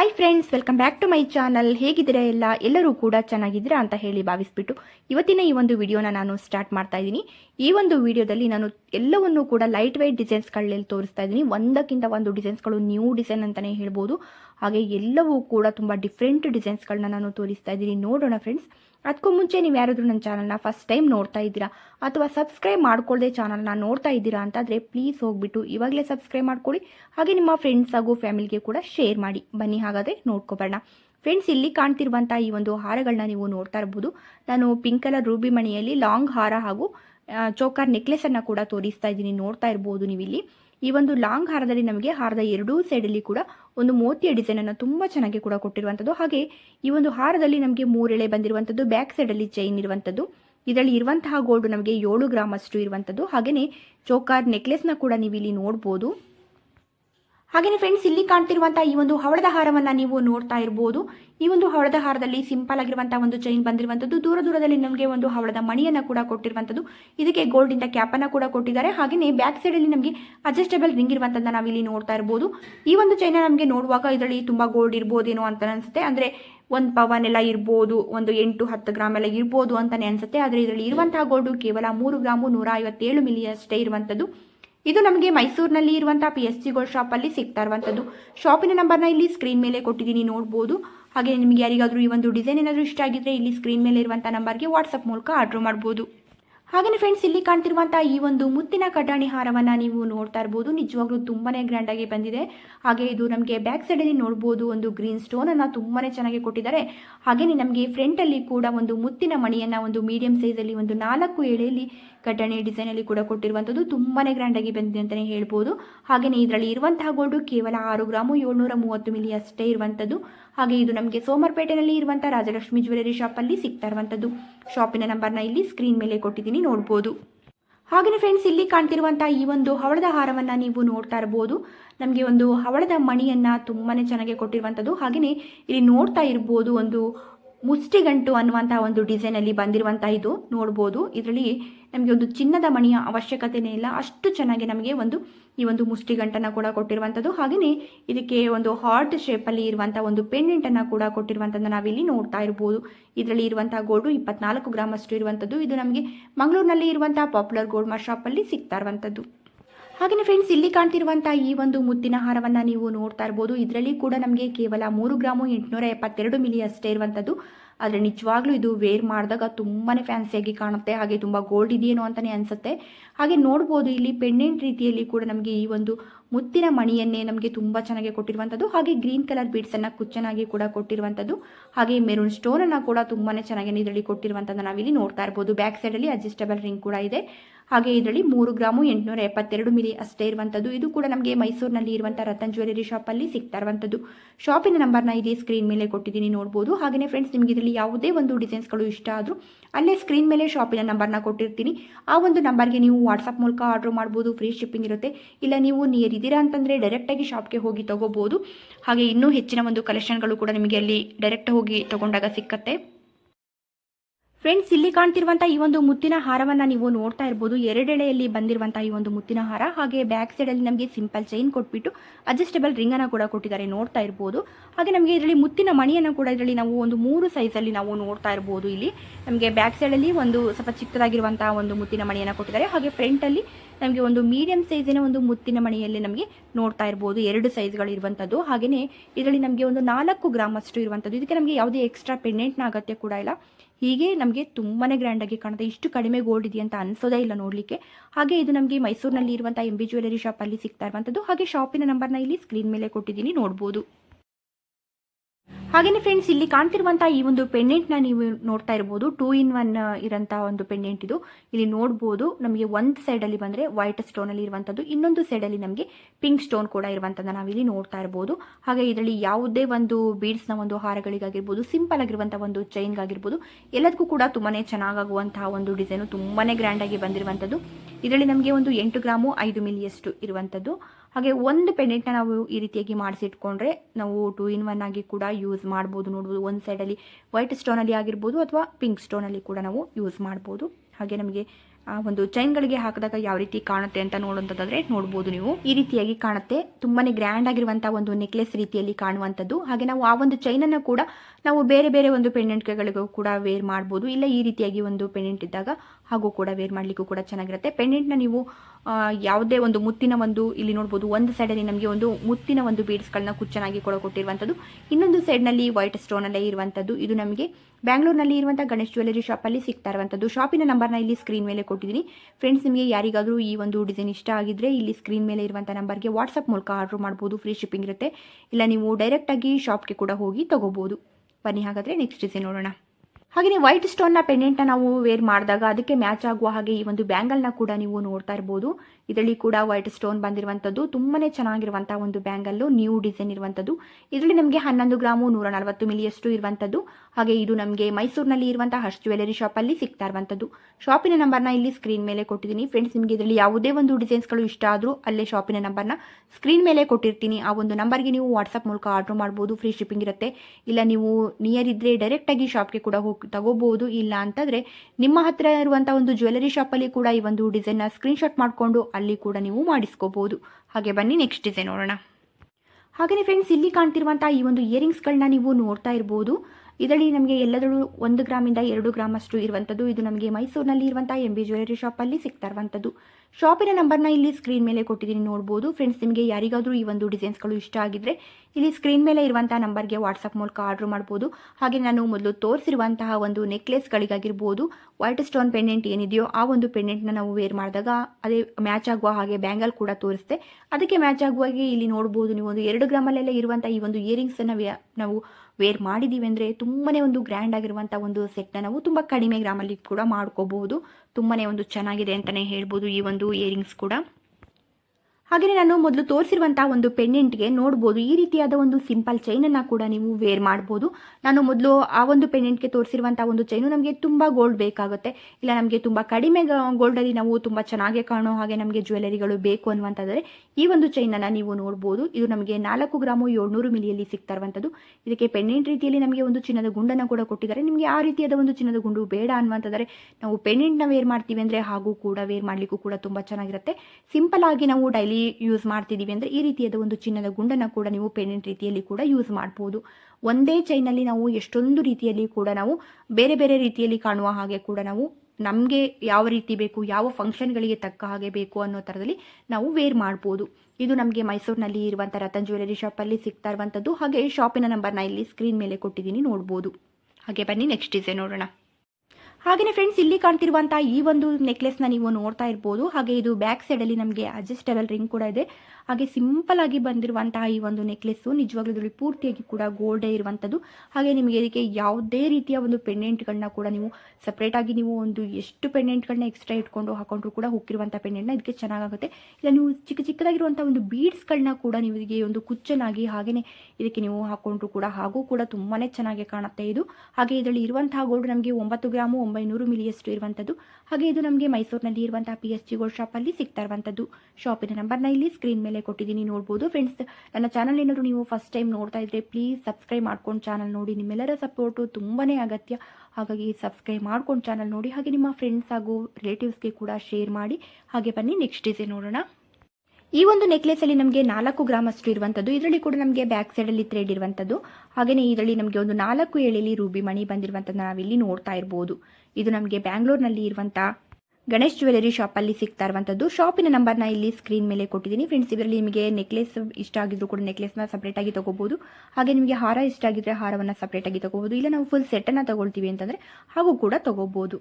Hi friends welcome back to my channel ಹೇಗಿದ್ದೀರಾ ಎಲ್ಲ? ಎಲ್ಲರೂ ಕೂಡ ಚೆನ್ನಾಗಿದ್ದೀರಾ ಅಂತ ಹೇಳಿ ಭಾವಿಸ್ಬಿಟ್ಟು ಇವತ್ತಿನ ಈ ಒಂದು ವಿಡಿಯೋನ ನಾನು ಸ್ಟಾರ್ಟ್ ಮಾಡ್ತಾ ಇದ್ದೀನಿ. ಈ ಒಂದು ವಿಡಿಯೋದಲ್ಲಿ ನಾನು ಎಲ್ಲವನ್ನೂ ಕೂಡ ಲೈಟ್ ವೈಟ್ ಡಿಸೈನ್ಸ್ಗಳಲ್ಲಿ ತೋರಿಸ್ತಾ ಇದ್ದೀನಿ. ಒಂದಕ್ಕಿಂತ ಒಂದು ಡಿಸೈನ್ಸ್ಗಳು ನ್ಯೂ ಡಿಸೈನ್ ಅಂತಲೇ ಹೇಳ್ಬೋದು. ಹಾಗೆ ಎಲ್ಲವೂ ಕೂಡ ತುಂಬ ಡಿಫ್ರೆಂಟ್ ಡಿಸೈನ್ಸ್ಗಳನ್ನ ನಾನು ತೋರಿಸ್ತಾ ಇದ್ದೀನಿ. ನೋಡೋಣ ಫ್ರೆಂಡ್ಸ್ ಅದಕ್ಕೂ ಮುಂಚೆ ನೀವು ಯಾರಾದರೂ ನನ್ನ ಚಾನಲ್ನ ಫಸ್ಟ್ ಟೈಮ್ ನೋಡ್ತಾ ಇದ್ದೀರಾ ಅಥವಾ ಸಬ್ಸ್ಕ್ರೈಬ್ ಮಾಡ್ಕೊಳ್ಳದೆ ಚಾನಲ್ನ ನೋಡ್ತಾ ಇದ್ದೀರಾ ಅಂತಾದರೆ ಪ್ಲೀಸ್ ಹೋಗ್ಬಿಟ್ಟು ಇವಾಗಲೇ ಸಬ್ಸ್ಕ್ರೈಬ್ ಮಾಡ್ಕೊಳ್ಳಿ ಹಾಗೆ ನಿಮ್ಮ ಫ್ರೆಂಡ್ಸ್ ಹಾಗೂ ಫ್ಯಾಮಿಲಿಗೆ ಕೂಡ ಶೇರ್ ಮಾಡಿ. ಬನ್ನಿ ಹಾಗಾದರೆ ನೋಡ್ಕೊಬೇಡ ಫ್ರೆಂಡ್ಸ್ ಇಲ್ಲಿ ಕಾಣ್ತಿರುವಂಥ ಈ ಒಂದು ಹಾರಗಳನ್ನ ನೀವು ನೋಡ್ತಾ ಇರ್ಬೋದು. ನಾನು ಪಿಂಕ್ ಕಲರ್ ರೂಬಿ ಮಣಿಯಲ್ಲಿ ಲಾಂಗ್ ಹಾರ ಹಾಗೂ ಚೋಕಾರ್ ನೆಕ್ಲೆಸ್ ನೆಕ್ಲೆಸನ್ನು ಕೂಡ ತೋರಿಸ್ತಾ ಇದ್ದೀನಿ. ನೋಡ್ತಾ ಇರ್ಬೋದು ನೀವು ಇಲ್ಲಿ ಈ ಒಂದು ಲಾಂಗ್ ಹಾರದಲ್ಲಿ ನಮಗೆ ಹಾರದ ಎರಡೂ ಸೈಡಲ್ಲಿ ಕೂಡ ಒಂದು ಮೋತಿಯ ಡಿಸೈನನ್ನು ತುಂಬಾ ಚೆನ್ನಾಗಿ ಕೂಡ ಕೊಟ್ಟಿರುವಂತದ್ದು. ಹಾಗೆ ಈ ಒಂದು ಹಾರದಲ್ಲಿ ನಮಗೆ ಮೂರೆಳೆ ಬಂದಿರುವಂತದ್ದು ಬ್ಯಾಕ್ ಸೈಡಲ್ಲಿ ಚೈನ್ ಇರುವಂಥದ್ದು ಇದರಲ್ಲಿ ಇರುವಂತಹ ಗೋಲ್ಡ್ ನಮಗೆ ಏಳು ಗ್ರಾಮ್ ಅಷ್ಟು ಇರುವಂಥದ್ದು ಹಾಗೆಯೇ ಚೋಕಾರ್ ನೆಕ್ಲೆಸ್ನ ಕೂಡ ನೀವು ಇಲ್ಲಿ ನೋಡ್ಬೋದು. ಹಾಗೆಯೇ ಫ್ರೆಂಡ್ಸ್ ಇಲ್ಲಿ ಕಾಣ್ತಿರುವಂತಹ ಈ ಒಂದು ಹವಳದ ಹಾರವನ್ನ ನೀವು ನೋಡ್ತಾ ಇರಬಹುದು ಈ ಒಂದು ಹವಳದ ಹಾರದಲ್ಲಿ ಸಿಂಪಲ್ ಆಗಿರುವಂತಹ ಒಂದು ಚೈನ್ ಬಂದಿರುವಂಥದ್ದು. ದೂರ ದೂರದಲ್ಲಿ ನಮಗೆ ಒಂದು ಹವಳದ ಮಣಿಯನ್ನ ಕೂಡ ಕೊಟ್ಟಿರುವಂಥದ್ದು. ಇದಕ್ಕೆ ಗೋಲ್ಡ್ ಇಂದ ಕ್ಯಾಪ್ ಅನ್ನ ಕೂಡ ಕೊಟ್ಟಿದ್ದಾರೆ. ಹಾಗೆಯೇ ಬ್ಯಾಕ್ ಸೈಡ್ ಅಲ್ಲಿ ನಮಗೆ ಅಡ್ಜಸ್ಟೇಬಲ್ ರಿಂಗ್ ಇರುವಂತದ್ದ ನಾವು ಇಲ್ಲಿ ನೋಡ್ತಾ ಇರಬಹುದು ಈ ಒಂದು ಚೈನ್ ನಮಗೆ ನೋಡುವಾಗ ಇದರಲ್ಲಿ ತುಂಬಾ ಗೋಲ್ಡ್ ಇರ್ಬೋದೇನೋ ಅಂತ ಅನ್ಸುತ್ತೆ. ಅಂದ್ರೆ ಒಂದು ಪವನ್ ಎಲ್ಲ ಇರ್ಬೋದು, ಒಂದು ಎಂಟು ಹತ್ತು ಗ್ರಾಮ್ ಎಲ್ಲ ಇರ್ಬೋದು ಅಂತಾನೆ ಅನ್ಸುತ್ತೆ. ಆದರೆ ಇದರಲ್ಲಿ ಇರುವಂತಹ ಗೋಲ್ಡ್ ಕೇವಲ ಮೂರು ಗ್ರಾಮು ನೂರ ಐವತ್ತೇಳು ಮಿಲಿ ಅಷ್ಟೇ ಇರುವಂಥದ್ದು. ಇದು ನಮಗೆ ಮೈಸೂರಿನಲ್ಲಿ ಇರುವಂತಹ ಪಿ ಎಸ್ ಜಿ ಗೋಲ್ಡ್ ಶಾಪಲ್ಲಿ ಸಿಗ್ತಾ ಇರುವಂಥದ್ದು ಶಾಪಿನ ನಂಬರ್ನ ಇಲ್ಲಿ ಸ್ಕ್ರೀನ್ ಮೇಲೆ ಕೊಟ್ಟಿದ್ದೀನಿ, ನೋಡ್ಬೋದು. ಹಾಗೆ ನಿಮಗೆ ಯಾರಿಗಾದರೂ ಈ ಒಂದು ಡಿಸೈನ್ ಏನಾದರೂ ಇಷ್ಟ ಆಗಿದ್ರೆ ಇಲ್ಲಿ ಸ್ಕ್ರೀನ್ ಮೇಲೆ ಇರುವಂಥ ನಂಬರ್ಗೆ ವಾಟ್ಸಪ್ ಮೂಲಕ ಆರ್ಡ್ರ್ ಮಾಡ್ಬೋದು. ಹಾಗೆಯೇ ಫ್ರೆಂಡ್ಸ್ ಇಲ್ಲಿ ಕಾಣ್ತಿರುವಂಥ ಈ ಒಂದು ಮುತ್ತಿನ ಕಟಾಣಿ ಹಾರವನ್ನು ನೀವು ನೋಡ್ತಾ ಇರ್ಬೋದು. ನಿಜವಾಗ್ಲೂ ತುಂಬಾ ಗ್ರ್ಯಾಂಡಾಗಿ ಬಂದಿದೆ. ಹಾಗೆ ಇದು ನಮಗೆ ಬ್ಯಾಕ್ ಸೈಡಲ್ಲಿ ನೋಡ್ಬೋದು, ಒಂದು ಗ್ರೀನ್ ಸ್ಟೋನನ್ನು ತುಂಬಾ ಚೆನ್ನಾಗಿ ಕೊಟ್ಟಿದ್ದಾರೆ. ಹಾಗೆಯೇ ನಮಗೆ ಫ್ರಂಟಲ್ಲಿ ಕೂಡ ಒಂದು ಮುತ್ತಿನ ಮಣಿಯನ್ನು ಒಂದು ಮೀಡಿಯಂ ಸೈಜಲ್ಲಿ ಒಂದು ನಾಲ್ಕು ಎಳೆಯಲ್ಲಿ ಕಟಾಣಿ ಡಿಸೈನಲ್ಲಿ ಕೂಡ ಕೊಟ್ಟಿರುವಂಥದ್ದು ತುಂಬಾ ಗ್ರ್ಯಾಂಡಾಗಿ ಬಂದಿದೆ ಅಂತಲೇ ಹೇಳ್ಬೋದು. ಹಾಗೆಯೇ ಇದರಲ್ಲಿ ಇರುವಂತಹ ಗೋಲ್ಡು ಕೇವಲ ಆರು ಗ್ರಾಮು ಏಳ್ನೂರ ಮೂವತ್ತು ಮಿಲಿ ಅಷ್ಟೇ ಇರುವಂಥದ್ದು. ಹಾಗೆ ಇದು ನಮಗೆ ಸೋಮರ್ಪೇಟೆಯಲ್ಲಿ ಇರುವಂಥ ರಾಜಲಕ್ಷ್ಮಿ ಜ್ಯುವೆಲರಿ ಶಾಪಲ್ಲಿ ಸಿಗ್ತಾ ಇರುವಂಥದ್ದು. ಶಾಪಿನ ನಂಬರ್ನ ಇಲ್ಲಿ ಸ್ಕ್ರೀನ್ ಮೇಲೆ ಕೊಟ್ಟಿದ್ದೀನಿ, ನೋಡ್ಬೋದು. ಹಾಗೆಯೇ ಫ್ರೆಂಡ್ಸ್ ಇಲ್ಲಿ ಕಾಣ್ತಿರುವಂಥ ಈ ಒಂದು ಹವಳದ ಹಾರವನ್ನು ನೀವು ನೋಡ್ತಾ ಇರ್ಬೋದು. ನಮಗೆ ಒಂದು ಹವಳದ ಮಣಿಯನ್ನು ತುಂಬಾ ಚೆನ್ನಾಗಿ ಕೊಟ್ಟಿರುವಂಥದ್ದು. ಹಾಗೆಯೇ ಇಲ್ಲಿ ನೋಡ್ತಾ ಇರ್ಬೋದು ಒಂದು ಮುಷ್ಟಿಗಂಟು ಅನ್ನುವಂತಹ ಒಂದು ಡಿಸೈನಲ್ಲಿ ಬಂದಿರುವಂತಹ ಇದು ನೋಡ್ಬೋದು. ಇದರಲ್ಲಿ ನಮಗೆ ಒಂದು ಚಿನ್ನದ ಮಣಿಯ ಅವಶ್ಯಕತೆನೇ ಇಲ್ಲ. ಅಷ್ಟು ಚೆನ್ನಾಗಿ ನಮಗೆ ಒಂದು, ಈ ಒಂದು ಮುಷ್ಟಿಗಂಟನ್ನು ಕೂಡ ಕೊಟ್ಟಿರುವಂಥದ್ದು ಹಾಗೆಯೇ ಇದಕ್ಕೆ ಒಂದು ಹಾರ್ಟ್ ಅಲ್ಲಿ ಇರುವಂಥ ಒಂದು ಪೆಂಡೆಂಟನ್ನು ಕೂಡ ಕೊಟ್ಟಿರುವಂಥದ್ದು ನಾವಿಲ್ಲಿ ನೋಡ್ತಾ ಇರ್ಬೋದು. ಇದರಲ್ಲಿ ಇರುವಂತಹ ಗೋಲ್ಡು ಇಪ್ಪತ್ನಾಲ್ಕು ಗ್ರಾಮ್ ಅಷ್ಟು ಇರುವಂಥದ್ದು ಇದು ನಮಗೆ ಮಂಗಳೂರಿನಲ್ಲಿ ಇರುವಂತಹ ಪಾಪ್ಯುಲರ್ ಗೋಲ್ಡ್ ಮಾರ್ ಶಾಪಲ್ಲಿ ಸಿಗ್ತಾ ಇರುವಂಥದ್ದು ಹಾಗೆಯೇ ಫ್ರೆಂಡ್ಸ್ ಇಲ್ಲಿ ಕಾಣ್ತಿರುವಂತಹ ಈ ಒಂದು ಮುತ್ತಿನ ಹಾರವನ್ನು ನೀವು ನೋಡ್ತಾ ಇರ್ಬೋದು. ಇದರಲ್ಲಿ ಕೂಡ ನಮಗೆ ಕೇವಲ ಮೂರು ಗ್ರಾಮು ಎಂಟುನೂರ ಎಪ್ಪತ್ತೆರಡು ಮಿಲಿ ಅಷ್ಟೇ ಇರುವಂಥದ್ದು ಆದರೆ ನಿಜವಾಗ್ಲೂ ಇದು ವೇರ್ ಮಾಡಿದಾಗ ತುಂಬಾ ಫ್ಯಾನ್ಸಿಯಾಗಿ ಕಾಣುತ್ತೆ. ಹಾಗೆ ತುಂಬ ಗೋಲ್ಡ್ ಇದೆಯೇನೋ ಅಂತಲೇ ಅನಿಸುತ್ತೆ. ಹಾಗೆ ನೋಡ್ಬೋದು, ಇಲ್ಲಿ ಪೆಂಡೆಂಟ್ ರೀತಿಯಲ್ಲಿ ಕೂಡ ನಮಗೆ ಈ ಒಂದು ಮುತ್ತಿನ ಮಣಿಯನ್ನೇ ನಮಗೆ ತುಂಬ ಚೆನ್ನಾಗಿ ಕೊಟ್ಟಿರುವಂಥದ್ದು ಹಾಗೆ ಗ್ರೀನ್ ಕಲರ್ ಬೀಡ್ಸನ್ನು ಕುಚ್ಚನಾಗಿ ಕೂಡ ಕೊಟ್ಟಿರುವಂಥದ್ದು ಹಾಗೆ ಮೆರೂನ್ ಸ್ಟೋನನ್ನು ಕೂಡ ತುಂಬಾ ಚೆನ್ನಾಗಿ ಇದರಲ್ಲಿ ಕೊಟ್ಟಿರುವಂಥದ್ದು ನಾವಿಲ್ಲಿ ನೋಡ್ತಾ ಇರ್ಬೋದು. ಬ್ಯಾಕ್ ಸೈಡಲ್ಲಿ ಅಡ್ಜಸ್ಟಬಲ್ ರಿಂಗ್ ಕೂಡ ಇದೆ. ಹಾಗೆ ಇದರಲ್ಲಿ ಮೂರು ಗ್ರಾಮು ಎಂಟುನೂರ ಎಪ್ಪತ್ತೆರಡು ಮಿಲಿ ಅಷ್ಟೇ ಇರುವಂಥದ್ದು ಇದು ಕೂಡ ನಮಗೆ ಮೈಸೂರಿನಲ್ಲಿ ಇರುವಂಥ ರತನ್ ಜ್ಯುವೆಲರಿ ಶಾಪಲ್ಲಿ ಸಿಗ್ತಾ ಇರುವಂಥದ್ದು ಶಾಪಿನ ನಂಬರ್ನ ಇಲ್ಲಿ ಸ್ಕ್ರೀನ್ ಮೇಲೆ ಕೊಟ್ಟಿದ್ದೀನಿ ನೋಡ್ಬೋದು. ಹಾಗೆಯೇ ಫ್ರೆಂಡ್ಸ್ ನಿಮಗೆ ಇದರಲ್ಲಿ ಯಾವುದೇ ಒಂದು ಡಿಸೈನ್ಸ್ಗಳು ಇಷ್ಟ ಆದರೂ ಅಲ್ಲೇ ಸ್ಕ್ರೀನ್ ಮೇಲೆ ಶಾಪಿನ ನಂಬರ್ನ ಕೊಟ್ಟಿರ್ತೀನಿ. ಆ ಒಂದು ನಂಬರ್ಗೆ ನೀವು ವಾಟ್ಸಪ್ ಮೂಲಕ ಆರ್ಡ್ರ್ ಮಾಡ್ಬೋದು ಫ್ರೀ ಶಿಪ್ಪಿಂಗ್ ಇರುತ್ತೆ. ಇಲ್ಲ ನೀವು ನಿಯರ್ ಇದ್ದೀರಾ ಅಂತಂದರೆ ಡೈರೆಕ್ಟಾಗಿ ಶಾಪ್ಗೆ ಹೋಗಿ ತೊಗೋಬೋದು. ಹಾಗೆ ಇನ್ನೂ ಹೆಚ್ಚಿನ ಒಂದು ಕಲೆಕ್ಷನ್ಗಳು ಕೂಡ ನಿಮಗೆ ಅಲ್ಲಿ ಡೈರೆಕ್ಟ್ ಹೋಗಿ ತೊಗೊಂಡಾಗ ಸಿಕ್ಕತ್ತೆ. ಫ್ರೆಂಡ್ಸ್ ಇಲ್ಲಿ ಕಾಣ್ತಿರುವಂತಹ ಈ ಒಂದು ಮುತ್ತಿನ ಹಾರವನ್ನ ನೀವು ನೋಡ್ತಾ ಇರಬಹುದು ಎರಡೆಳೆಯಲ್ಲಿ ಬಂದಿರುವಂತಹ ಈ ಒಂದು ಮುತ್ತಿನ ಹಾರ ಹಾಗೆ ಬ್ಯಾಕ್ ಸೈಡ್ ಅಲ್ಲಿ ನಮಗೆ ಸಿಂಪಲ್ ಚೈನ್ ಕೊಟ್ಬಿಟ್ಟು ರಿಂಗ್ ಅನ್ನ ಕೂಡ ಕೊಟ್ಟಿದ್ದಾರೆ ನೋಡ್ತಾ ಇರಬಹುದು ಹಾಗೆ ನಮಗೆ ಇದರಲ್ಲಿ ಮುತ್ತಿನ ಮಣಿಯನ್ನು ಕೂಡ ಇದರಲ್ಲಿ ನಾವು ಒಂದು ಮೂರು ಸೈಜ್ ಅಲ್ಲಿ ನಾವು ನೋಡ್ತಾ ಇರಬಹುದು ಇಲ್ಲಿ. ನಮಗೆ ಬ್ಯಾಕ್ ಸೈಡ್ ಅಲ್ಲಿ ಒಂದು ಸ್ವಲ್ಪ ಚಿಕ್ಕದಾಗಿರುವಂತಹ ಒಂದು ಮುತ್ತಿನ ಮಣಿಯನ್ನು ಕೊಟ್ಟಿದ್ದಾರೆ. ಹಾಗೆ ಫ್ರಂಟಲ್ಲಿ ನಮಗೆ ಒಂದು ಮೀಡಿಯಂ ಸೈಜಿನ ಒಂದು ಮುತ್ತಿನ ಮಣಿಯಲ್ಲಿ ನಮಗೆ ನೋಡ್ತಾ ಇರ್ಬೋದು. ಎರಡು ಸೈಜ್ಗಳು ಇರುವಂಥದ್ದು ಹಾಗೆಯೇ ಇದರಲ್ಲಿ ನಮಗೆ ಒಂದು ನಾಲ್ಕು ಗ್ರಾಮ್ ಅಷ್ಟು ಇರುವಂಥದ್ದು ಇದಕ್ಕೆ ನಮಗೆ ಯಾವುದೇ ಎಕ್ಸ್ಟ್ರಾ ಪೆಂಡೆಂಟ್ನ ಅಗತ್ಯ ಕೂಡ ಇಲ್ಲ. ಹೀಗೆ ನಮಗೆ ತುಂಬಾ ಗ್ರ್ಯಾಂಡಾಗಿ ಕಾಣುತ್ತೆ. ಇಷ್ಟು ಕಡಿಮೆ ಗೋಲ್ಡ್ ಇದೆ ಅಂತ ಅನ್ಸೋದೇ ಇಲ್ಲ ನೋಡಲಿಕ್ಕೆ. ಹಾಗೆ ಇದು ನಮಗೆ ಮೈಸೂರಿನಲ್ಲಿ ಇರುವಂಥ ಎಂ ಬಿ ಜ್ಯುವೆಲರಿ ಶಾಪಲ್ಲಿ ಸಿಗ್ತಾ ಇರುವಂಥದ್ದು ಹಾಗೆ ಶಾಪಿನ ನಂಬರ್ನ ಇಲ್ಲಿ ಸ್ಕ್ರೀನ್ ಮೇಲೆ ಕೊಟ್ಟಿದ್ದೀನಿ. ನೋಡ್ಬೋದು. ಹಾಗೆಯೇ ಫ್ರೆಂಡ್ಸ್ ಇಲ್ಲಿ ಕಾಣ್ತಿರುವಂತಹ ಈ ಒಂದು ಪೆಂಡೆಂಟ್ನ ನೀವು ನೋಡ್ತಾ ಇರಬಹುದು ಟೂ ಇನ್ ಒನ್ ಇರುವಂತಹ ಒಂದು ಪೆಂಡೆಂಟ್ ಇದು. ಇಲ್ಲಿ ನೋಡಬಹುದು ನಮಗೆ ಒಂದು ಸೈಡಲ್ಲಿ ಬಂದರೆ ವೈಟ್ ಸ್ಟೋನ್ ಅಲ್ಲಿ ಇರುವಂಥದ್ದು ಇನ್ನೊಂದು ಸೈಡಲ್ಲಿ ನಮಗೆ ಪಿಂಕ್ ಸ್ಟೋನ್ ಕೂಡ ಇರುವಂಥದ್ದು ನಾವಿಲ್ಲಿ ನೋಡ್ತಾ ಇರಬಹುದು ಹಾಗೆ ಇದರಲ್ಲಿ ಯಾವುದೇ ಒಂದು ಬೀಡ್ಸ್ನ ಒಂದು ಹಾರಗಳಿಗಾಗಿರ್ಬೋದು ಸಿಂಪಲ್ ಆಗಿರುವಂತಹ ಒಂದು ಚೈನ್ಗಾಗಿರ್ಬೋದು ಎಲ್ಲದಕ್ಕೂ ಕೂಡ ತುಂಬಾ ಚೆನ್ನಾಗಾಗುವಂತಹ ಒಂದು ಡಿಸೈನು ಗ್ರ್ಯಾಂಡ್ ಆಗಿ ಬಂದಿರುವಂಥದ್ದು ಇದರಲ್ಲಿ ನಮಗೆ ಒಂದು ಎಂಟು ಗ್ರಾಮು ಐದು ಮಿಲಿಯಷ್ಟು ಇರುವಂಥದ್ದು ಹಾಗೆ ಒಂದು ಪೆಂಡೆಂಟ್ನ ನಾವು ಈ ರೀತಿಯಾಗಿ ಮಾಡಿಸಿಟ್ಕೊಂಡ್ರೆ ನಾವು ಟೂ ಇನ್ ಒನ್ ಆಗಿ ಕೂಡ ಯೂಸ್ ಮಾಡ್ಬೋದು ನೋಡ್ಬೋದು. ಒಂದು ಸೈಡಲ್ಲಿ ವೈಟ್ ಸ್ಟೋನಲ್ಲಿ ಆಗಿರ್ಬೋದು ಅಥವಾ ಪಿಂಕ್ ಸ್ಟೋನಲ್ಲಿ ಕೂಡ ನಾವು ಯೂಸ್ ಮಾಡ್ಬೋದು. ಹಾಗೆ ನಮಗೆ ಒಂದು ಚೈನ್ಗಳಿಗೆ ಹಾಕಿದಾಗ ಯಾವ ರೀತಿ ಕಾಣುತ್ತೆ ಅಂತ ನೋಡುವಂಥದ್ದಾದ್ರೆ ನೋಡ್ಬೋದು ನೀವು. ಈ ರೀತಿಯಾಗಿ ಕಾಣುತ್ತೆ. ತುಂಬಾನೇ ಗ್ರ್ಯಾಂಡ್ ಆಗಿರುವಂಥ ಒಂದು ನೆಕ್ಲೆಸ್ ರೀತಿಯಲ್ಲಿ ಕಾಣುವಂಥದ್ದು ಹಾಗೆ ನಾವು ಆ ಒಂದು ಚೈನನ್ನು ಕೂಡ ನಾವು ಬೇರೆ ಬೇರೆ ಒಂದು ಪೆಂಡೆಂಟ್ಗಳಿಗೂ ಕೂಡ ವೇರ್ ಮಾಡ್ಬೋದು. ಇಲ್ಲ ಈ ರೀತಿಯಾಗಿ ಒಂದು ಪೆಂಡೆಂಟ್ ಇದ್ದಾಗ ಹಾಗೂ ಕೂಡ ವೇರ್ ಮಾಡಲಿಕ್ಕೂ ಕೂಡ ಚೆನ್ನಾಗಿರುತ್ತೆ. ಪೆಂಡೆಂಟ್ನ ನೀವು ಯಾವುದೇ ಒಂದು ಮುತ್ತಿನ ಒಂದು, ಇಲ್ಲಿ ನೋಡ್ಬೋದು, ಒಂದು ಸೈಡಲ್ಲಿ ನಮಗೆ ಒಂದು ಮುತ್ತಿನ ಒಂದು ಬೀಡ್ಸ್ಗಳನ್ನ ಕುಚ್ಚನಾಗಿ ಕೂಡ ಕೊಟ್ಟಿರುವಂಥದ್ದು ಇನ್ನೊಂದು ಸೈಡ್ನಲ್ಲಿ ವೈಟ್ ಸ್ಟೋನಲ್ಲೇ ಇರುವಂಥದ್ದು ಇದು ನಮಗೆ ಬ್ಯಾಂಗ್ಳೂರ್ನಲ್ಲಿ ಇರುವಂಥ ಗಣೇಶ್ ಜ್ಯುವೆಲರಿ ಶಾಪಲ್ಲಿ ಸಿಗ್ತಾ ಇರುವಂಥದ್ದು ಶಾಪಿನ ನಂಬರ್ನ ಇಲ್ಲಿ ಸ್ಕ್ರೀನ್ ಮೇಲೆ ಕೊಟ್ಟಿದ್ದೀನಿ. ಫ್ರೆಂಡ್ಸ್ ನಿಮಗೆ ಯಾರಿಗಾದರೂ ಈ ಒಂದು ಡಿಸೈನ್ ಇಷ್ಟ ಆಗಿದ್ರೆ ಇಲ್ಲಿ ಸ್ಕ್ರೀನ್ ಮೇಲೆ ಇರುವಂಥ ನಂಬರ್ಗೆ ವಾಟ್ಸಪ್ ಮೂಲಕ ಆರ್ಡರ್ ಮಾಡ್ಬೋದು. ಫ್ರೀ ಶಿಪ್ಪಿಂಗ್ ಇರುತ್ತೆ. ಇಲ್ಲ, ನೀವು ಡೈರೆಕ್ಟಾಗಿ ಶಾಪ್ಗೆ ಕೂಡ ಹೋಗಿ ತೊಗೋಬೋದು. ಬನ್ನಿ ಹಾಗಾದರೆ ನೆಕ್ಸ್ಟ್ ಡಿಸೈನ್ ನೋಡೋಣ. ಹಾಗೆಯೇ ವೈಟ್ ಸ್ಟೋನ್ನ ಪೆಂಡೆಂಟ್ನ ನಾವು ವೇರ್ ಮಾಡಿದಾಗ ಅದಕ್ಕೆ ಮ್ಯಾಚ್ ಆಗುವ ಹಾಗೆ ಈ ಒಂದು ಬ್ಯಾಂಗಲ್ನ ಕೂಡ ನೀವು ನೋಡ್ತಾ ಇರ್ಬೋದು. ಇದರಲ್ಲಿ ಕೂಡ ವೈಟ್ ಸ್ಟೋನ್ ಬಂದಿರುವಂಥದ್ದು ತುಂಬಾನೇ ಚೆನ್ನಾಗಿರುವಂಥ ಒಂದು ಬ್ಯಾಂಗಲ್ಲು ನ್ಯೂ ಡಿಸೈನ್ ಇರುವಂಥದ್ದು ಇದರಲ್ಲಿ ನಮಗೆ ಹನ್ನೊಂದು ಗ್ರಾಮು ನೂರ ನಲವತ್ತು ಮಿಲಿಯಷ್ಟು ಇರುವಂಥದ್ದು ಹಾಗೆ ಇದು ನಮಗೆ ಮೈಸೂರಿನಲ್ಲಿ ಇರುವಂಥ ಹರ್ಷ್ ಜ್ಯುವೆಲರಿ ಶಾಪಲ್ಲಿ ಸಿಗ್ತಾ ಇರುವಂಥದ್ದು ಶಾಪಿನ ನಂಬರ್ನ ಇಲ್ಲಿ ಸ್ಕ್ರೀನ್ ಮೇಲೆ ಕೊಟ್ಟಿದ್ದೀನಿ. ಫ್ರೆಂಡ್ಸ್ ನಿಮಗೆ ಇದರಲ್ಲಿ ಯಾವುದೇ ಒಂದು ಡಿಸೈನ್ಸ್ಗಳು ಇಷ್ಟ ಆದರೂ ಅಲ್ಲೇ ಶಾಪಿನ ನಂಬರ್ನ ಸ್ಕ್ರೀನ್ ಮೇಲೆ ಕೊಟ್ಟಿರ್ತೀನಿ. ಆ ಒಂದು ನಂಬರ್ಗೆ ನೀವು ವಾಟ್ಸಪ್ ಮೂಲಕ ಆರ್ಡರ್ ಮಾಡ್ಬೋದು. ಫ್ರೀ ಶಿಪ್ಪಿಂಗ್ ಇರುತ್ತೆ. ಇಲ್ಲ ನೀವು ನಿಯರ್ ಇದ್ದರೆ ಡೈರೆಕ್ಟಾಗಿ ಶಾಪ್ಗೆ ಕೂಡ ಹೋಗಿ ತಗೋಬಹುದು ಇಲ್ಲ ಅಂತಂದರೆ ನಿಮ್ಮ ಹತ್ತಿರ ಇರುವಂಥ ಒಂದು ಜ್ಯುವೆಲರಿ ಶಾಪಲ್ಲಿ ಕೂಡ ಈ ಒಂದು ಡಿಸೈನ್ನ ಸ್ಕ್ರೀನ್ಶಾಟ್ ಮಾಡಿಕೊಂಡು ಅಲ್ಲಿ ಕೂಡ ನೀವು ಮಾಡಿಸ್ಕೋಬಹುದು ಹಾಗೆ ಬನ್ನಿ ನೆಕ್ಸ್ಟ್ ಡಿಸೈನ್ ನೋಡೋಣ. ಹಾಗೆಯೇ ಫ್ರೆಂಡ್ಸ್ ಇಲ್ಲಿ ಕಾಣ್ತಿರುವಂಥ ಈ ಒಂದು ಇಯರಿಂಗ್ಸ್ಗಳನ್ನ ನೀವು ನೋಡ್ತಾ ಇರ್ಬೋದು. ಇದರಲ್ಲಿ ನಮಗೆ ಎಲ್ಲದರಲ್ಲೂ ಒಂದು ಗ್ರಾಮಿಂದ ಎರಡು ಗ್ರಾಮ್ ಅಷ್ಟು ಇರುವಂಥದ್ದು. ಇದು ನಮಗೆ ಮೈಸೂರಿನಲ್ಲಿ ಇರುವಂಥ ಎಂ ಬಿ ಜ್ಯುವೆಲರಿ ಶಾಪಲ್ಲಿ ಸಿಗ್ತಾ ಇರುವಂಥದ್ದು. ಶಾಪಿನ ನಂಬರ್ನ ಇಲ್ಲಿ ಸ್ಕ್ರೀನ್ ಮೇಲೆ ಕೊಟ್ಟಿದ್ದೀನಿ, ನೋಡ್ಬೋದು. ಫ್ರೆಂಡ್ಸ್ ನಿಮಗೆ ಯಾರಿಗಾದರೂ ಈ ಒಂದು ಡಿಸೈನ್ಸ್ಗಳು ಇಷ್ಟ ಆಗಿದ್ರೆ ಇಲ್ಲಿ ಸ್ಕ್ರೀನ್ ಮೇಲೆ ಇರುವಂಥ ನಂಬರ್ಗೆ ವಾಟ್ಸಪ್ ಮೂಲಕ ಆರ್ಡರ್ ಮಾಡ್ಬೋದು. ಹಾಗೆ ನಾನು ಮೊದಲು ತೋರಿಸಿರುವಂತಹ ಒಂದು ನೆಕ್ಲೆಸ್ಗಳಿಗಾಗಿರ್ಬೋದು ವೈಟ್ ಸ್ಟೋನ್ ಪೆಂಡೆಂಟ್ ಏನಿದೆಯೋ ಆ ಒಂದು ಪೆಂಡೆಂಟ್ನ ನಾವು ವೇರ್ ಮಾಡಿದಾಗ ಅದೇ ಮ್ಯಾಚ್ ಆಗುವ ಹಾಗೆ ಬ್ಯಾಂಗಲ್ ಕೂಡ ತೋರಿಸ್ತೆ ಅದಕ್ಕೆ ಮ್ಯಾಚ್ ಆಗುವಾಗೆ ಇಲ್ಲಿ ನೋಡ್ಬೋದು. ನೀವು ಒಂದು ಎರಡು ಗ್ರಾಮಲ್ಲೆಲ್ಲ ಇರುವಂಥ ಈ ಒಂದು ಇಯರಿಂಗ್ಸನ್ನು ನಾವು ವೇರ್ ಮಾಡಿದ್ದೀವಿ ಅಂದರೆ ತುಂಬಾ ಒಂದು ಗ್ರ್ಯಾಂಡ್ ಆಗಿರುವಂಥ ಒಂದು ಸೆಟ್ನ ನಾವು ತುಂಬ ಕಡಿಮೆ ಗ್ರಾಮಲ್ಲಿ ಕೂಡ ಮಾಡ್ಕೋಬಹುದು. ತುಂಬಾ ಒಂದು ಚೆನ್ನಾಗಿದೆ ಅಂತಲೇ ಹೇಳ್ಬೋದು ಈ ಒಂದು ಇಯರಿಂಗ್ಸ್ ಕೂಡ. ಹಾಗೆಯೇ ನಾನು ಮೊದಲು ತೋರಿಸಿರುವಂಥ ಒಂದು ಪೆಂಡೆಂಟ್ಗೆ ನೋಡ್ಬೋದು. ಈ ರೀತಿಯಾದ ಒಂದು ಸಿಂಪಲ್ ಚೈನನ್ನು ಕೂಡ ನೀವು ವೇರ್ ಮಾಡ್ಬೋದು. ನಾನು ಮೊದಲು ಆ ಒಂದು ಪೆಂಡೆಂಟ್ಗೆ ತೋರಿಸಿರುವಂಥ ಒಂದು ಚೈನು ನಮಗೆ ತುಂಬ ಗೋಲ್ಡ್ ಬೇಕಾಗುತ್ತೆ. ಇಲ್ಲ, ನಮಗೆ ತುಂಬ ಕಡಿಮೆ ಗೋಲ್ಡಲ್ಲಿ ನಾವು ತುಂಬ ಚೆನ್ನಾಗಿ ಕಾಣೋ ಹಾಗೆ ನಮಗೆ ಜ್ಯುವೆಲರಿಗಳು ಬೇಕು ಅನ್ನುವಂಥದ್ದರೆ ಈ ಒಂದು ಚೈನ್ ಅನ್ನ ನೀವು ನೋಡ್ಬೋದು. ಇದು ನಮಗೆ ನಾಲ್ಕು ಗ್ರಾಮು ಏಳ್ನೂರು ಮಿಲಿಯಲ್ಲಿ ಸಿಗ್ತಾ ಇರುವಂಥದ್ದು ಇದಕ್ಕೆ ಪೆಂಡೆಂಟ್ ರೀತಿಯಲ್ಲಿ ನಮಗೆ ಒಂದು ಚಿನ್ನದ ಗುಂಡನ್ನು ಕೂಡ ಕೊಟ್ಟಿದ್ದಾರೆ. ನಿಮಗೆ ಆ ರೀತಿಯಾದ ಒಂದು ಚಿನ್ನದ ಗುಂಡು ಬೇಡ ಅನ್ನುವಂಥದ್ದರೆ ನಾವು ಪೆಂಡೆಂಟ್ನ ವೇರ್ ಮಾಡ್ತೀವಿ ಅಂದರೆ ಹಾಗೂ ಕೂಡ ವೇರ್ ಮಾಡಲಿಕ್ಕೂ ಕೂಡ ತುಂಬ ಚೆನ್ನಾಗಿರುತ್ತೆ. ಸಿಂಪಲ್ ಆಗಿ ನಾವು ಡೈಲಿ ಯೂಸ್ ಮಾಡ್ತಿದ್ದೀವಿ ಅಂದರೆ ಈ ರೀತಿಯಾದ ಒಂದು ಚಿನ್ನದ ಗುಂಡನ್ನು ಕೂಡ ನೀವು ಪೆಂಡೆಂಟ್ ರೀತಿಯಲ್ಲಿ ಕೂಡ ಯೂಸ್ ಮಾಡ್ಬೋದು. ಒಂದೇ ಚೈನಲ್ಲಿ ನಾವು ಎಷ್ಟೊಂದು ರೀತಿಯಲ್ಲಿ ಕೂಡ ನಾವು ಬೇರೆ ಬೇರೆ ರೀತಿಯಲ್ಲಿ ಕಾಣುವ ಹಾಗೆ ಕೂಡ ನಾವು ನಮಗೆ ಯಾವ ರೀತಿ ಬೇಕು, ಯಾವ ಫಂಕ್ಷನ್ಗಳಿಗೆ ತಕ್ಕ ಹಾಗೆ ಬೇಕು ಅನ್ನೋ ಥರದಲ್ಲಿ ನಾವು ವೇರ್ ಮಾಡ್ಬೋದು. ಇದು ನಮಗೆ ಮೈಸೂರಿನಲ್ಲಿ ಇರುವಂಥ ರತನ್ ಜ್ಯುವೆಲರಿ ಶಾಪಲ್ಲಿ ಸಿಗ್ತಾ ಇರುವಂಥದ್ದು ಹಾಗೆ ಶಾಪಿನ ನಂಬರ್ನ ಇಲ್ಲಿ ಸ್ಕ್ರೀನ್ ಮೇಲೆ ಕೊಟ್ಟಿದ್ದೀನಿ, ನೋಡ್ಬೋದು. ಹಾಗೆ ಬನ್ನಿ ನೆಕ್ಸ್ಟ್ ಡಿಸೈನ್ ನೋಡೋಣ. ಹಾಗೆಯೇ ಫ್ರೆಂಡ್ಸ್ ಇಲ್ಲಿ ಕಾಣ್ತಿರುವಂತಹ ಈ ಒಂದು ನೆಕ್ಲೆಸ್ನ ನೀವು ನೋಡ್ತಾ ಇರ್ಬೋದು. ಹಾಗೆ ಇದು ಬ್ಯಾಕ್ ಸೈಡಲ್ಲಿ ನಮಗೆ ಅಡ್ಜಸ್ಟಬಲ್ ರಿಂಗ್ ಕೂಡ ಇದೆ. ಹಾಗೆ ಸಿಂಪಲ್ ಆಗಿ ಬಂದಿರುವಂತಹ ಈ ಒಂದು ನೆಕ್ಲೆಸ್ಸು ನಿಜವಾಗ್ಲೂ ಇದರಲ್ಲಿ ಪೂರ್ತಿಯಾಗಿ ಕೂಡ ಗೋಲ್ಡೇ ಇರುವಂಥದ್ದು ಹಾಗೆ ನಿಮಗೆ ಇದಕ್ಕೆ ಯಾವುದೇ ರೀತಿಯ ಒಂದು ಪೆಂಡೆಂಟ್ಗಳನ್ನ ಕೂಡ ನೀವು ಸಪ್ರೇಟಾಗಿ ನೀವು ಒಂದು ಎಷ್ಟು ಪೆಂಡೆಂಟ್ಗಳನ್ನ ಎಕ್ಸ್ಟ್ರಾ ಇಟ್ಕೊಂಡು ಹಾಕೊಂಡ್ರು ಕೂಡ ಹೋಗಿರುವಂಥ ಪೆಂಡೆಂಟ್ನ ಇದಕ್ಕೆ ಚೆನ್ನಾಗುತ್ತೆ ಇಲ್ಲ, ನೀವು ಚಿಕ್ಕ ಚಿಕ್ಕದಾಗಿರುವಂಥ ಒಂದು ಬೀಡ್ಸ್ಗಳನ್ನ ಕೂಡ ನೀವು ಒಂದು ಕುಚ್ಚನಾಗಿ ಹಾಗೆಯೇ ಇದಕ್ಕೆ ನೀವು ಹಾಕೊಂಡ್ರು ಕೂಡ ಹಾಗೂ ಕೂಡ ತುಂಬಾನೇ ಚೆನ್ನಾಗಿ ಕಾಣುತ್ತೆ ಇದು. ಹಾಗೆ ಇದರಲ್ಲಿ ಇರುವಂತಹ ಗೋಲ್ಡ್ ನಮಗೆ ಒಂಬತ್ತು ಗ್ರಾಮು ಒಂಬೈನೂರು ಮಿಲಿಯಷ್ಟು ಇರುವಂಥದ್ದು ಹಾಗೆ ಇದು ನಮಗೆ ಮೈಸೂರಿನಲ್ಲಿ ಇರುವಂತಹ ಪಿ ಎಸ್ ಜಿ ಗೋಲ್ಡ್ ಶಾಪಲ್ಲಿ ಸಿಗ್ತಾ ಇರುವಂಥದ್ದು ಶಾಪಿನ ನಂಬರ್ನ ಇಲ್ಲಿ ಸ್ಕ್ರೀನ್ ಮೇಲೆ ಕೊಟ್ಟಿದ್ದೀನಿ, ನೋಡ್ಬೋದು. ಫ್ರೆಂಡ್ಸ್ ನನ್ನ ಚಾನಲ್ ಏನಾದರೂ ನೀವು ಫಸ್ಟ್ ಟೈಮ್ ನೋಡ್ತಾ ಇದ್ರೆ ಪ್ಲೀಸ್ ಸಬ್ಸ್ಕ್ರೈಬ್ ಮಾಡ್ಕೊಂಡು ಚಾನಲ್ ನೋಡಿ. ನಿಮ್ಮೆಲ್ಲರ ಸಪೋರ್ಟು ತುಂಬಾ ಅಗತ್ಯ. ಹಾಗಾಗಿ ಸಬ್ಸ್ಕ್ರೈಬ್ ಮಾಡ್ಕೊಂಡು ಚಾನಲ್ ನೋಡಿ. ಹಾಗೆ ನಿಮ್ಮ ಫ್ರೆಂಡ್ಸ್ ಹಾಗೂ ರಿಲೇಟಿವ್ಸ್ಗೆ ಕೂಡ ಶೇರ್ ಮಾಡಿ. ಹಾಗೆ ಬನ್ನಿ ನೆಕ್ಸ್ಟ್ ಡಿಸೈನ್ ನೋಡೋಣ. ಈ ಒಂದು ನೆಕ್ಲೆಸ್ ಅಲ್ಲಿ ನಮಗೆ ನಾಲ್ಕು ಗ್ರಾಮ್ ಅಷ್ಟು ಇರುವಂಥದ್ದು ಇದರಲ್ಲಿ ಕೂಡ ನಮಗೆ ಬ್ಯಾಕ್ ಸೈಡ್ ಅಲ್ಲಿ ಥ್ರೆಡ್ ಇರುವಂಥದ್ದು ಹಾಗೆಯೇ ಇದರಲ್ಲಿ ನಮಗೆ ಒಂದು ನಾಲ್ಕು ಎಳೆಯಲ್ಲಿ ರೂಬಿ ಮಣಿ ಬಂದಿರುವಂಥದ್ದು ನಾವಿಲ್ಲಿ ನೋಡ್ತಾ ಇರ್ಬೋದು. ಇದು ನಮಗೆ ಬ್ಯಾಂಗ್ಳೂರ್ನಲ್ಲಿ ಇರುವಂಥ ಗಣೇಶ್ ಜ್ಯುವೆಲರಿ ಶಾಪಲ್ಲಿ ಸಿಗ್ತಾ ಇರುವಂಥದ್ದು ಶಾಪಿನ ನಂಬರ್ನ ಇಲ್ಲಿ ಸ್ಕ್ರೀನ್ ಮೇಲೆ ಕೊಟ್ಟಿದ್ದೀನಿ. ಫ್ರೆಂಡ್ಸ್ ಇದರಲ್ಲಿ ನಿಮಗೆ ನೆಕ್ಲೆಸ್ ಇಷ್ಟ ಆಗಿದ್ರು ಕೂಡ ನೆಕ್ಲೆಸ್ನ ಸಪ್ರೇಟಾಗಿ ತಗೋಬಹುದು. ಹಾಗೆ ನಿಮಗೆ ಹಾರ ಇಷ್ಟ ಆಗಿದ್ರೆ ಹಾರವನ್ನು ಸಪ್ರೇಟಾಗಿ ತಗೋಬಹುದು. ಇಲ್ಲ ನಾವು ಫುಲ್ ಸೆಟ್ಟನ್ನು ತಗೊಳ್ತೀವಿ ಅಂತಂದರೆ ಹಾಗೂ ಕೂಡ ತಗೋಬಹುದು.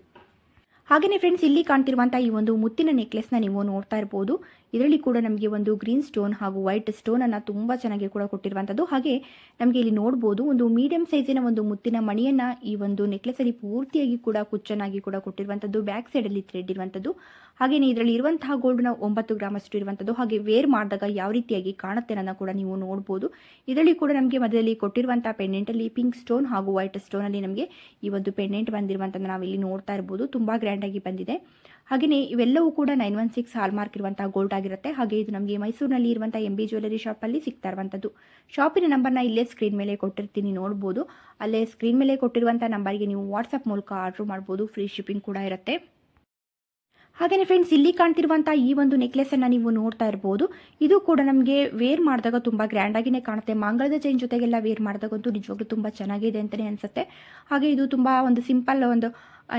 ಹಾಗೆಯೇ ಫ್ರೆಂಡ್ಸ್ ಇಲ್ಲಿ ಕಾಣ್ತಿರುವಂಥ ಈ ಒಂದು ಮುತ್ತಿನ ನೆಕ್ಲೆಸ್ನ ನೀವು ನೋಡ್ತಾ ಇರ್ಬೋದು. ಇದರಲ್ಲಿ ಕೂಡ ನಮಗೆ ಒಂದು ಗ್ರೀನ್ ಸ್ಟೋನ್ ಹಾಗೂ ವೈಟ್ ಸ್ಟೋನ್ ಸ್ಟೋನನ್ನು ತುಂಬ ಚೆನ್ನಾಗಿ ಕೂಡ ಕೊಟ್ಟಿರುವಂಥದ್ದು ಹಾಗೆ ನಮಗೆ ಇಲ್ಲಿ ನೋಡ್ಬೋದು, ಒಂದು ಮೀಡಿಯಂ ಸೈಜಿನ ಒಂದು ಮುತ್ತಿನ ಮಣಿಯನ್ನು ಈ ಒಂದು ನೆಕ್ಲೆಸಲ್ಲಿ ಪೂರ್ತಿಯಾಗಿ ಕೂಡ ಕುಚ್ಚನಾಗಿ ಕೂಡ ಕೊಟ್ಟಿರುವಂಥದ್ದು ಬ್ಯಾಕ್ ಸೈಡಲ್ಲಿ ಥ್ರೆಡ್ ಇರುವಂಥದ್ದು ಹಾಗೆಯೇ ಇದರಲ್ಲಿ ಇರುವಂತಹ ಗೋಲ್ಡ್ನ ಒಂಬತ್ತು ಗ್ರಾಮ್ ಅಷ್ಟು ಇರುವಂಥದ್ದು ಹಾಗೆ ವೇರ್ ಮಾಡಿದಾಗ ಯಾವ ರೀತಿಯಾಗಿ ಕಾಣುತ್ತೆ ಅನ್ನೋದನ್ನ ಕೂಡ ನೀವು ನೋಡ್ಬೋದು. ಇದರಲ್ಲಿ ಕೂಡ ನಮಗೆ ಮಧ್ಯದಲ್ಲಿ ಕೊಟ್ಟಿರುವಂಥ ಪೆಂಡೆಂಟಲ್ಲಿ ಪಿಂಕ್ ಸ್ಟೋನ್ ಹಾಗೂ ವೈಟ್ ಸ್ಟೋನಲ್ಲಿ ನಮಗೆ ಈ ಒಂದು ಪೆಂಡೆಂಟ್ ಬಂದಿರುವಂಥದ್ದು ನಾವಿಲ್ಲಿ ನೋಡ್ತಾ ತುಂಬ ಗ್ರ್ಯಾಂಡಾಗಿ ಬಂದಿದೆ. ಹಾಗೆಯೇ ಇವೆಲ್ಲವೂ ಕೂಡ nine one six hallmark ಇರುವಂತಹ ಗೋಲ್ಡ್ ಆಗಿರುತ್ತೆ. ಹಾಗೆ ಇದು ನಮಗೆ ಮೈಸೂರಿನಲ್ಲಿ ಇರುವಂಥ ಎಂ ಬಿ ಜ್ಯುವೆಲರಿ ಶಾಪಲ್ಲಿ ಸಿಗ್ತಾ ಇರುವಂಥದ್ದು. ಶಾಪಿನ ನಂಬರ್ನ ಇಲ್ಲೇ ಸ್ಕ್ರೀನ್ ಮೇಲೆ ಕೊಟ್ಟಿರ್ತೀನಿ, ನೋಡ್ಬೋದು. ಅಲ್ಲೇ ಸ್ಕ್ರೀನ್ ಮೇಲೆ ಕೊಟ್ಟಿರುವಂಥ ನಂಬರ್ಗೆ ನೀವು ವಾಟ್ಸಪ್ ಮೂಲಕ ಆರ್ಡರ್ ಮಾಡ್ಬೋದು. ಫ್ರೀ ಶಿಪ್ಪಿಂಗ್ ಕೂಡ ಇರುತ್ತೆ. ಹಾಗೆಯೇ ಫ್ರೆಂಡ್ಸ್ ಇಲ್ಲಿ ಕಾಣ್ತಿರುವಂಥ ಈ ಒಂದು ನೆಕ್ಲೆಸನ್ನು ನೀವು ನೋಡ್ತಾ ಇರ್ಬೋದು. ಇದು ಕೂಡ ನಮಗೆ ವೇರ್ ಮಾಡಿದಾಗ ತುಂಬ ಗ್ರ್ಯಾಂಡಾಗಿನೇ ಕಾಣುತ್ತೆ. ಮಂಗಳದ ಚೈನ್ ಜೊತೆಗೆಲ್ಲ ವೇರ್ ಮಾಡಿದಾಗಂತೂ ನಿಜವಾಗ್ಲೂ ತುಂಬ ಚೆನ್ನಾಗಿದೆ ಅಂತಲೇ ಅನಿಸುತ್ತೆ. ಹಾಗೆ ಇದು ತುಂಬ ಒಂದು ಸಿಂಪಲ್ ಒಂದು